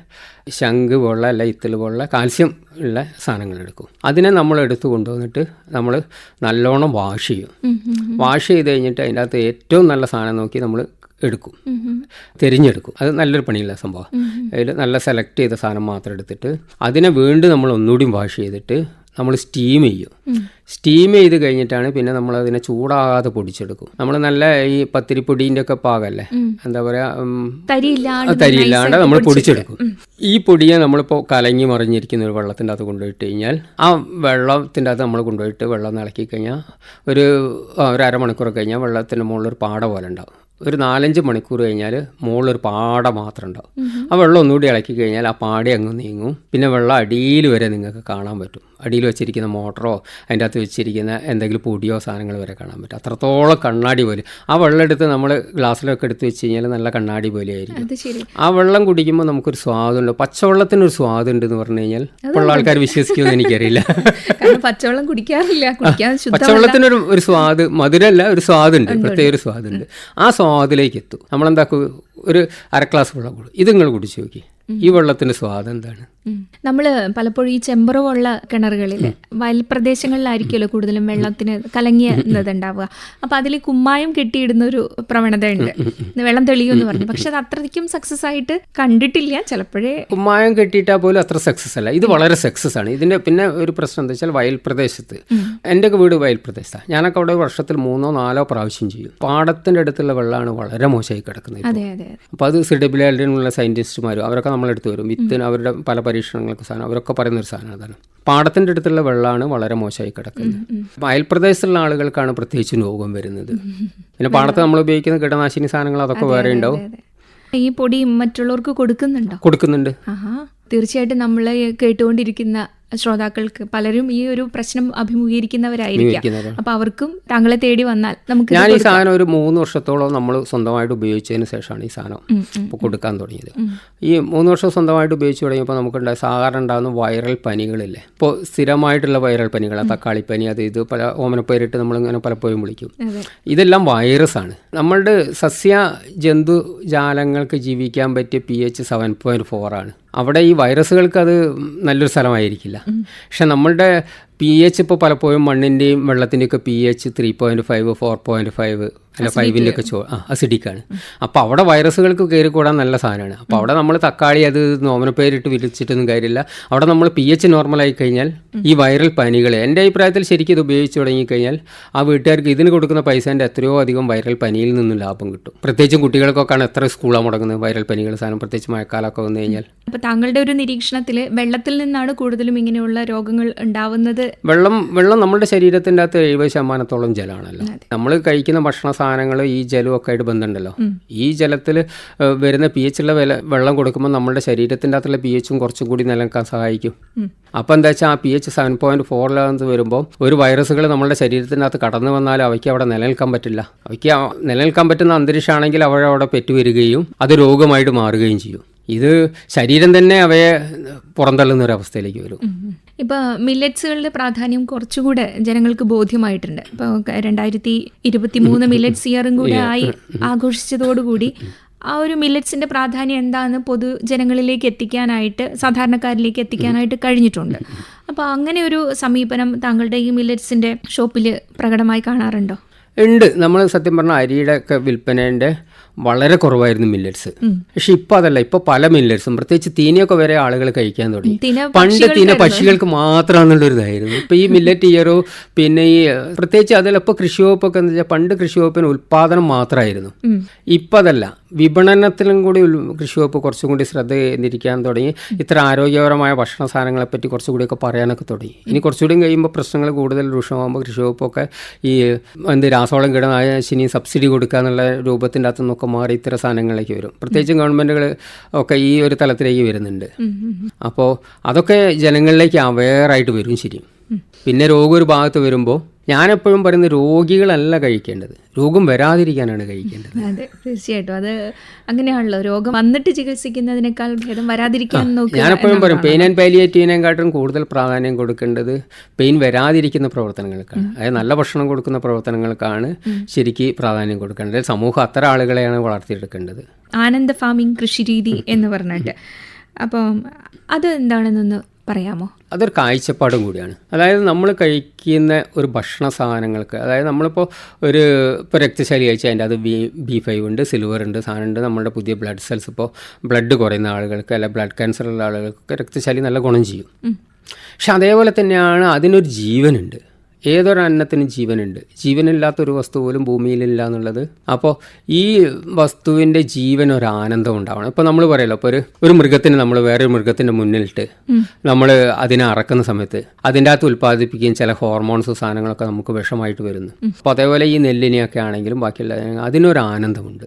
[SPEAKER 2] ശംഖ് പോലുള്ള അല്ല ഇത്തൽ പോലുള്ള കാൽസ്യം ഉള്ള സാധനങ്ങൾ എടുക്കും. അതിനെ നമ്മൾ എടുത്തു കൊണ്ടുവന്നിട്ട് നമ്മൾ നല്ലോണം വാഷ് ചെയ്യും. വാഷ് ചെയ്ത് കഴിഞ്ഞിട്ട് അതിന്റെ അകത്ത് ഏറ്റവും നല്ല സാധനം നോക്കി നമ്മൾ എടുക്കും. തിരഞ്ഞെടുക്കും. അത് നല്ലൊരു പണിയുള്ള സംഭവം അതിൽ നല്ല സെലക്ട് ചെയ്ത സാധനം മാത്രം എടുത്തിട്ട് അതിനെ വീണ്ടും നമ്മൾ ഒന്നുകൂടി വാഷ് ചെയ്തിട്ട് നമ്മൾ സ്റ്റീം ചെയ്യും. സ്റ്റീം ചെയ്ത് കഴിഞ്ഞിട്ടാണ് പിന്നെ നമ്മൾ അതിനെ ചൂടാകാതെ പൊടിച്ചെടുക്കും. നമ്മൾ നല്ല ഈ പത്തിരിപ്പൊടീന്റെ ഒക്കെ പാകല്ലേ? എന്താ പറയുക
[SPEAKER 1] തരിയില്ലാണ്ട്
[SPEAKER 2] നമ്മൾ പൊടിച്ചെടുക്കും. ഈ പൊടിയെ നമ്മളിപ്പോൾ കലങ്ങി മറിഞ്ഞിരിക്കുന്ന ഒരു വെള്ളത്തിന്റെ അകത്ത് കൊണ്ടുപോയിട്ട് കഴിഞ്ഞാൽ ആ വെള്ളത്തിന്റെ അകത്ത് നമ്മൾ കൊണ്ടുപോയിട്ട് വെള്ളം ഇളക്കി കഴിഞ്ഞാൽ ഒരു ഒരു അരമണിക്കൂർ കഴിഞ്ഞാൽ വെള്ളത്തിന്റെ മുകളിൽ ഒരു പാട പോലെ ഉണ്ടാവും. ഒരു നാലഞ്ച് മണിക്കൂർ കഴിഞ്ഞാൽ മുകളിലൊരു പാട മാത്രം ഉണ്ടാവും. ആ വെള്ളം ഒന്നുകൂടി ഇളക്കി കഴിഞ്ഞാൽ ആ പാടി അങ്ങ് നീങ്ങും. പിന്നെ വെള്ളം അടിയിൽ വരെ നിങ്ങൾക്ക് കാണാൻ പറ്റും. അടിയിൽ വെച്ചിരിക്കുന്ന മോട്ടറോ അതിന്റെ അകത്ത് വെച്ചിരിക്കുന്ന എന്തെങ്കിലും പൊടിയോ സാധനങ്ങൾ വരെ കാണാൻ പറ്റും. അത്രത്തോളം കണ്ണാടി പോലെ. ആ വെള്ളം എടുത്ത് നമ്മൾ ഗ്ലാസ്സിലൊക്കെ എടുത്ത് വെച്ച് കഴിഞ്ഞാൽ നല്ല കണ്ണാടി പോലെ ആയിരിക്കും.
[SPEAKER 1] അത് ശരി.
[SPEAKER 2] ആ വെള്ളം കുടിക്കുമ്പോൾ നമുക്കൊരു സ്വാദുണ്ട്. പച്ചവെള്ളത്തിനൊരു സ്വാദുണ്ട് എന്ന് പറഞ്ഞു കഴിഞ്ഞാൽ ഉള്ള ആൾക്കാർ വിശ്വസിക്കുമെന്ന് എനിക്കറിയില്ല.
[SPEAKER 1] പച്ചവെള്ളം കുടിക്കാറില്ല.
[SPEAKER 2] പച്ചവെള്ളത്തിനൊരു ഒരു സ്വാദ് മധുരമല്ല ഒരു സ്വാദുണ്ട്. പ്രത്യേക ഒരു സ്വാദുണ്ട്. ആ സ്വാദിലേക്ക് എത്തും. നമ്മളെന്താക്കും? ഒരു അര ഗ്ലാസ് വെള്ളം കൊടുക്കും. ഇത് നിങ്ങൾ കുടിച്ചു നോക്കി. ഈ വെള്ളത്തിന്റെ സ്വാദ് എന്താണ്?
[SPEAKER 1] നമ്മൾ പലപ്പോഴും ഈ ചെമ്പറവുള്ള കിണറുകളിൽ വയൽ പ്രദേശങ്ങളിലായിരിക്കുമല്ലോ കൂടുതലും വെള്ളത്തിന് കലങ്ങിയത് ഉണ്ടാവുക അപ്പൊ അതിൽ കുമ്മായം കെട്ടിയിടുന്ന ഒരു പ്രവണത ഉണ്ട് വെള്ളം തെളിയുമെന്ന് പറഞ്ഞു. പക്ഷെ അത് അത്രയ്ക്കും സക്സസ് ആയിട്ട് കണ്ടിട്ടില്ല. ചിലപ്പോഴേ
[SPEAKER 2] കുമ്മായം കെട്ടിയിട്ടാൽ പോലും അത്ര സക്സസ് അല്ല. ഇത് വളരെ സക്സസ് ആണ്. ഇതിന്റെ പിന്നെ ഒരു പ്രശ്നം എന്താ വെച്ചാൽ വയൽ പ്രദേശത്ത് എന്റെ വീട് വയൽ പ്രദേശത്താണ് ഞാനൊക്കെ അവിടെ വർഷത്തിൽ മൂന്നോ നാലോ പ്രാവശ്യം ചെയ്യും. പാടത്തിന്റെ അടുത്തുള്ള വെള്ളമാണ് വളരെ മോശമായി കിടക്കുന്നത്
[SPEAKER 1] അതെ അതെ അതെ.
[SPEAKER 2] അപ്പോൾ അത് സിഡബിലുള്ള സയന്റിസ്റ്റുമാരും അവരൊക്കെ നമ്മളെടുത്ത് വരും. വിത്തിന് അവരുടെ പല പരീക്ഷണങ്ങൾക്ക് സാധനം അവരൊക്കെ പറയുന്ന ഒരു സാധനം അതാണ്. പാടത്തിന്റെ അടുത്തുള്ള വെള്ളമാണ് വളരെ മോശമായി കിടക്കുന്നത്. അപ്പോൾ അയൽപ്രദേശത്തുള്ള ആളുകൾക്കാണ് പ്രത്യേകിച്ച് രോഗം വരുന്നത്. പിന്നെ പാടത്ത് നമ്മൾ ഉപയോഗിക്കുന്ന കീടനാശിനി സാധനങ്ങൾ അതൊക്കെ വേറെ ഉണ്ടാവും.
[SPEAKER 1] ഈ പൊടി മറ്റുള്ളവർക്ക് കൊടുക്കുന്നുണ്ടോ?
[SPEAKER 2] കൊടുക്കുന്നുണ്ട്.
[SPEAKER 1] തീർച്ചയായിട്ടും നമ്മൾ കേട്ടുകൊണ്ടിരിക്കുന്ന ശ്രോതാക്കൾക്ക് പലരും ഈ ഒരു പ്രശ്നം അഭിമുഖീകരിക്കുന്നവരായിരിക്കാം. അപ്പൊ അവർക്കും താങ്കളെ തേടി വന്നാൽ നമുക്ക്
[SPEAKER 2] ഞാൻ ഈ സാധനം ഒരു മൂന്ന് വർഷത്തോളം നമ്മൾ സ്വന്തമായിട്ട് ഉപയോഗിച്ചതിന് ശേഷമാണ് ഈ സാധനം ഇപ്പോൾ കൊടുക്കാൻ തുടങ്ങിയത്. ഈ മൂന്ന് വർഷം സ്വന്തമായിട്ട് ഉപയോഗിച്ച് തുടങ്ങിയപ്പോൾ നമുക്കുണ്ടായ സാധാരണ ഉണ്ടാകുന്ന വൈറൽ പനികളില്ലേ? ഇപ്പോൾ സ്ഥിരമായിട്ടുള്ള വൈറൽ പനികൾ തക്കാളി പനി അത് ഇത് പല ഓമനപ്പേരിട്ട് നമ്മളിങ്ങനെ പലപ്പോഴും വിളിക്കും. ഇതെല്ലാം വൈറസ് ആണ് നമ്മളുടെ സസ്യ ജന്തു ജാലങ്ങൾക്ക് ജീവിക്കാൻ പറ്റിയ പി എച്ച് സെവൻ പോയിന്റ് ഫോറാണ് അവിടെ ഈ വൈറസുകൾക്ക് അത് നല്ലൊരു സ്ഥലമായിരിക്കില്ല. പക്ഷെ നമ്മളുടെ പി എച്ച് ഇപ്പോൾ പലപ്പോഴും മണ്ണിന്റെയും വെള്ളത്തിന്റെയൊക്കെ P H three point five four point five അല്ല ഫൈവിന്റെ ഒക്കെ ചോ ആ അസിഡിക്കാണ് അപ്പോൾ അവിടെ വൈറസുകൾക്ക് കയറി കൂടാൻ നല്ല സാധനമാണ്. അപ്പോൾ അവിടെ നമ്മൾ തക്കാളി അത് നോമനപ്പേരിട്ട് വിളിച്ചിട്ടൊന്നും കാര്യമില്ല. അവിടെ നമ്മൾ പി എച്ച് നോർമലായി കഴിഞ്ഞാൽ ഈ വൈറൽ പനികൾ എന്റെ അഭിപ്രായത്തിൽ ശരിക്കും ഇത് ഉപയോഗിച്ച് തുടങ്ങിക്കഴിഞ്ഞാൽ ആ വീട്ടുകാർക്ക് ഇതിന് കൊടുക്കുന്ന പൈസേന്റെ എത്രയോ അധികം വൈറൽ പനിയിൽ നിന്നും ലാഭം കിട്ടും. പ്രത്യേകിച്ചും കുട്ടികൾക്കൊക്കെയാണ് എത്ര സ്കൂളാണ് മുടങ്ങുന്നത് വൈറൽ പനികൾ സാധനം പ്രത്യേകിച്ച് മഴക്കാലമൊക്കെ വന്നു കഴിഞ്ഞാൽ.
[SPEAKER 1] അപ്പോൾ താങ്കളുടെ ഒരു നിരീക്ഷണത്തിൽ വെള്ളത്തിൽ നിന്നാണ് കൂടുതലും ഇങ്ങനെയുള്ള രോഗങ്ങൾ ഉണ്ടാവുന്നത്
[SPEAKER 2] വെള്ളം വെള്ളം നമ്മുടെ ശരീരത്തിന്റെ അകത്ത് എഴുപത് ശതമാനത്തോളം ജലമാണല്ലോ. നമ്മൾ കഴിക്കുന്ന ഭക്ഷണ സാധനങ്ങൾ ഈ ജലവും ഒക്കെ ആയിട്ട് ബന്ധമുണ്ടല്ലോ. ഈ ജലത്തിൽ വരുന്ന പി എച്ച് ഉള്ള വില വെള്ളം കൊടുക്കുമ്പോൾ നമ്മുടെ ശരീരത്തിന്റെ അകത്തുള്ള പി എച്ചും കുറച്ചും കൂടി നിലനിൽക്കാൻ സഹായിക്കും. അപ്പോൾ എന്താ വെച്ചാൽ ആ പി എച്ച് സെവൻ പോയിന്റ് ഫോറിലാന്ന് വരുമ്പോൾ ഒരു വൈറസുകൾ നമ്മുടെ ശരീരത്തിന്റെ അകത്ത് കടന്നു വന്നാൽ അവയ്ക്ക് അവിടെ നിലനിൽക്കാൻ പറ്റില്ല. അവയ്ക്ക് നിലനിൽക്കാൻ പറ്റുന്ന അന്തരീക്ഷമാണെങ്കിൽ അവിടെ പെറ്റുവരികയും അത് രോഗമായിട്ട് മാറുകയും ചെയ്യും. ഇത് ശരീരം തന്നെ അവയെ പുറന്തള്ളുന്ന ഒരു അവസ്ഥയിലേക്ക് വരും.
[SPEAKER 1] ഇപ്പൊ മില്ലറ്റ്സുകളുടെ പ്രാധാന്യം കുറച്ചുകൂടെ ജനങ്ങൾക്ക് ബോധ്യമായിട്ടുണ്ട്. ഇപ്പൊ രണ്ടായിരത്തി ഇരുപത്തി മൂന്ന് മില്ലറ്റ്സ് ഇയറും കൂടെ ആയി ആഘോഷിച്ചതോടുകൂടി ആ ഒരു മില്ലറ്റ്സിന്റെ പ്രാധാന്യം എന്താണെന്ന് പൊതുജനങ്ങളിലേക്ക് എത്തിക്കാനായിട്ട് സാധാരണക്കാരിലേക്ക് എത്തിക്കാനായിട്ട് കഴിഞ്ഞിട്ടുണ്ട്. അപ്പോൾ അങ്ങനെ ഒരു സമീപനം താങ്കളുടെ ഈ മില്ലറ്റ്സിന്റെ ഷോപ്പിൽ പ്രകടമായി കാണാറുണ്ടോ?
[SPEAKER 2] ഉണ്ട്. നമ്മൾ സത്യം പറഞ്ഞാൽ അരിയുടെ ഒക്കെ വിൽപ്പനേന്റെ വളരെ കുറവായിരുന്നു മില്ലറ്റ്സ് പക്ഷെ ഇപ്പം അതല്ല ഇപ്പൊ പല മില്ലറ്റ്സും പ്രത്യേകിച്ച് തീനയൊക്കെ വരെ ആളുകൾ കഴിക്കാൻ തുടങ്ങി. പണ്ട് തീന പക്ഷികൾക്ക് മാത്രമാണെന്നുള്ളൊരു ഇതായിരുന്നു ഇപ്പം ഈ മില്ലറ്റ് ഇയറോ പിന്നെ ഈ പ്രത്യേകിച്ച് അതിലിപ്പോൾ കൃഷി വകുപ്പൊക്കെ എന്ന് വെച്ചാൽ പണ്ട് കൃഷി വകുപ്പിന് ഉൽപ്പാദനം മാത്രമായിരുന്നു. ഇപ്പം അതല്ല വിപണനത്തിലും കൂടി കൃഷി വകുപ്പ് കുറച്ചും കൂടി ശ്രദ്ധ കേന്ദ്രീകരിക്കാൻ തുടങ്ങി. ഇത്ര ആരോഗ്യപരമായ ഭക്ഷണ സാധനങ്ങളെ പറ്റി കുറച്ചുകൂടിയൊക്കെ പറയാനൊക്കെ തുടങ്ങി. ഇനി കുറച്ചുകൂടി കഴിയുമ്പോൾ പ്രശ്നങ്ങൾ കൂടുതൽ രൂക്ഷമാകുമ്പോൾ കൃഷി വകുപ്പൊക്കെ ഈ എന്ത് രാസ രാസവളം കീടനാശിനി സബ്സിഡി കൊടുക്കുക എന്നുള്ള രൂപത്തിന്റെ അകത്തു നിന്നൊക്കെ മാറി ഇത്തരം സാധനങ്ങളിലേക്ക് വരും. പ്രത്യേകിച്ചും ഗവൺമെന്റുകൾ ഒക്കെ ഈ ഒരു തലത്തിലേക്ക് വരുന്നുണ്ട്. അപ്പോൾ അതൊക്കെ ജനങ്ങളിലേക്ക് അവെയറായിട്ട് വരും ശരി പിന്നെ രോഗം ഒരു ഭാഗത്ത് വരുമ്പോൾ ഞാനെപ്പോഴും പറയുന്നത് രോഗികളല്ല കഴിക്കേണ്ടത്. രോഗം വരാതിരിക്കാനാണ് കഴിക്കേണ്ടത്.
[SPEAKER 1] അതെ തീർച്ചയായിട്ടും. അത് അങ്ങനെയാണല്ലോ. രോഗം വന്നിട്ട് ചികിത്സിക്കുന്നതിനേക്കാൾ ഭേദം വരാതിരിക്കാൻ നോക്കുക
[SPEAKER 2] ഞാനെപ്പോഴും പറയും പെയിൻ ആൻഡ് പാലിയേറ്റീവിനെക്കാട്ടും കൂടുതൽ പ്രാധാന്യം കൊടുക്കേണ്ടത് പെയിൻ വരാതിരിക്കുന്ന പ്രവർത്തനങ്ങൾക്കാണ്. അതായത് നല്ല ഭക്ഷണം കൊടുക്കുന്ന പ്രവർത്തനങ്ങൾക്കാണ് ശരിക്ക് പ്രാധാന്യം കൊടുക്കേണ്ടത്. സമൂഹം അത്ര ആളുകളെയാണ് വളർത്തിയെടുക്കേണ്ടത്.
[SPEAKER 1] ആനന്ദ ഫാമിംഗ് കൃഷി രീതി എന്ന് പറഞ്ഞിട്ട്. അപ്പം അത് എന്താണെന്നൊന്ന് പറയാമോ?
[SPEAKER 2] അതൊരു കാഴ്ചപ്പാടും കൂടിയാണ്. അതായത് നമ്മൾ കഴിക്കുന്ന ഒരു ഭക്ഷണ സാധനങ്ങൾക്ക് അതായത് നമ്മളിപ്പോൾ ഒരു ഇപ്പോൾ രക്തശാലി കഴിച്ചാൽ അതിന്റെ അത് ബി ബി ഫൈവ് ഉണ്ട് സിൽവർ ഉണ്ട് സാധനം ഉണ്ട് നമ്മുടെ പുതിയ ബ്ലഡ് സെൽസ് ഇപ്പോൾ ബ്ലഡ് കുറയുന്ന ആളുകൾക്ക് അല്ല ബ്ലഡ് ക്യാൻസർ ഉള്ള ആളുകൾക്ക് രക്തശാലി നല്ല ഗുണം ചെയ്യും. പക്ഷെ അതേപോലെ തന്നെയാണ് അതിനൊരു ജീവനുണ്ട്. ഏതൊരു അന്നത്തിനും ജീവനുണ്ട്. ജീവനില്ലാത്തൊരു വസ്തു പോലും ഭൂമിയിലില്ല എന്നുള്ളത്. അപ്പോൾ ഈ വസ്തുവിന്റെ ജീവൻ ഒരു ആനന്ദം ഉണ്ടാവണം. ഇപ്പോൾ നമ്മൾ പറയല്ലോ ഇപ്പോൾ ഒരു ഒരു മൃഗത്തിന് നമ്മൾ വേറൊരു മൃഗത്തിന്റെ മുന്നിലിട്ട് നമ്മൾ അതിനെ അറക്കുന്ന സമയത്ത് അതിന്റെ അകത്ത് ഉൽപ്പാദിപ്പിക്കുകയും ചില ഹോർമോൺസ് സാധനങ്ങളൊക്കെ നമുക്ക് വിഷമായിട്ട് വരുന്നു. അപ്പോൾ അതേപോലെ ഈ നെല്ലിനെയൊക്കെ ആണെങ്കിലും ബാക്കിയുള്ള അതിനൊരു ആനന്ദമുണ്ട്.